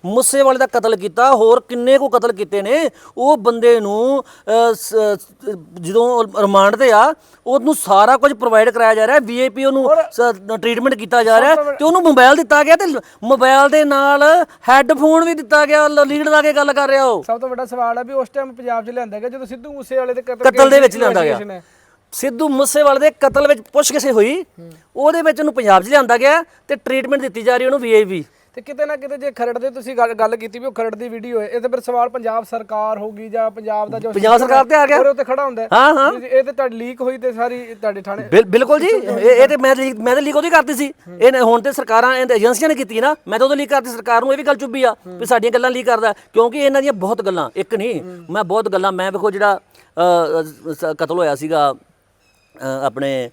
Speaker 1: ਮੁੱਸੇ ਵਾਲੇ ਦਾ ਕਤਲ ਕੀਤਾ ਹੋਰ ਕਿੰਨੇ ਕੋ ਕਤਲ ਕੀਤੇ ਨੇ ਉਹ ਬੰਦੇ ਨੂੰ ਜਦੋਂ ਰਿਮਾਂਡ ਤੇ ਆ ਉਹਨੂੰ ਸਾਰਾ ਕੁਝ ਪ੍ਰੋਵਾਈਡ ਕਰਾਇਆ ਜਾ ਰਿਹਾ ਵੀਆਈਪੀ ਉਹਨੂੰ ਟ੍ਰੀਟਮੈਂਟ ਕੀਤਾ ਜਾ ਰਿਹਾ ਤੇ ਉਹਨੂੰ ਮੋਬਾਈਲ ਦਿੱਤਾ ਗਿਆ ਤੇ ਮੋਬਾਈਲ ਦੇ ਨਾਲ ਹੈੱਡਫੋਨ ਵੀ ਦਿੱਤਾ ਗਿਆ ਲੀਡ ਲਾ ਕੇ ਗੱਲ ਕਰ ਰਿਹਾ ਉਹ।
Speaker 2: ਸਭ ਤੋਂ ਵੱਡਾ ਸਵਾਲ ਹੈ ਵੀ ਉਸ ਟਾਈਮ ਪੰਜਾਬ 'ਚ ਲਿਆਂਦਾ ਗਿਆ ਜਦੋਂ ਸਿੱਧੂ ਮੂਸੇ ਵਾਲੇ ਦੇ ਕਤਲ
Speaker 1: ਦੇ ਵਿੱਚ ਲਿਆਂਦਾ ਗਿਆ। ਸਿੱਧੂ ਮੂਸੇਵਾਲੇ ਦੇ ਕਤਲ ਵਿੱਚ ਪੁੱਛ ਕਿਸੇ ਹੋਈ ਉਹਦੇ ਵਿੱਚ ਉਹਨੂੰ ਪੰਜਾਬ 'ਚ ਲਿਆਂਦਾ ਗਿਆ ਤੇ ਟ੍ਰੀਟਮੈਂਟ ਦਿੱਤੀ ਜਾ ਰਹੀ ਉਹਨੂੰ ਵੀਆਈਪੀ
Speaker 2: ਤੇ ਕਿਤੇ ਨਾ ਕਿਤੇ ਜੇ ਖਰੜ ਦੇ ਤੁਸੀਂ ਗੱਲ ਗੱਲ ਕੀਤੀ ਵੀ ਉਹ ਖਰੜ ਦੀ ਵੀਡੀਓ ਹੈ ਇਹ ਤੇ ਫਿਰ ਸਵਾਲ ਪੰਜਾਬ ਸਰਕਾਰ ਹੋਗੀ ਜਾਂ ਪੰਜਾਬ ਦਾ ਜੋ
Speaker 1: ਪੰਜਾਬ ਸਰਕਾਰ ਤੇ ਆ ਗਿਆ।
Speaker 2: ਉਹਦੇ ਉੱਤੇ ਖੜਾ ਹੁੰਦਾ ਹੈ।
Speaker 1: ਹਾਂ,
Speaker 2: ਇਹ ਤੇ ਤੁਹਾਡੀ ਲੀਕ ਹੋਈ ਤੇ ਸਾਰੀ ਤੁਹਾਡੇ ਥਾਣੇ
Speaker 1: ਬਿਲ- ਬਿਲਕੁਲ ਜੀ ਇਹ ਤੇ ਮੈਂ ਲੀਕ ਮੈਂ ਤਾਂ ਲੀਕ ਉਹਦੀ ਕਰਤੀ ਸੀ ਇਹ ਹੁਣ ਤੇ ਸਰਕਾਰਾਂ ਇਹ ਏਜੰਸੀਆਂ ਨੇ ਕੀਤੀ ਨਾ ਮੈਂ ਤਾਂ ਉਦੋਂ ਲੀਕ ਕਰਤੀ ਸਰਕਾਰ ਨੂੰ ਇਹ ਵੀ ਗੱਲ ਚੁੱਭੀ ਆ ਵੀ ਸਾਡੀਆਂ ਗੱਲਾਂ ਲੀਕ ਕਰਦਾ ਕਿਉਂਕਿ ਇਹਨਾਂ ਦੀਆਂ ਬਹੁਤ ਗੱਲਾਂ ਇੱਕ ਨਹੀਂ ਮੈਂ ਬਹੁਤ ਗੱਲਾਂ ਮੈਂ ਵੇਖੋ ਜਿਹੜਾ ਕਤਲ ਹੋਇਆ ਸੀਗਾ ਆਪਣੇ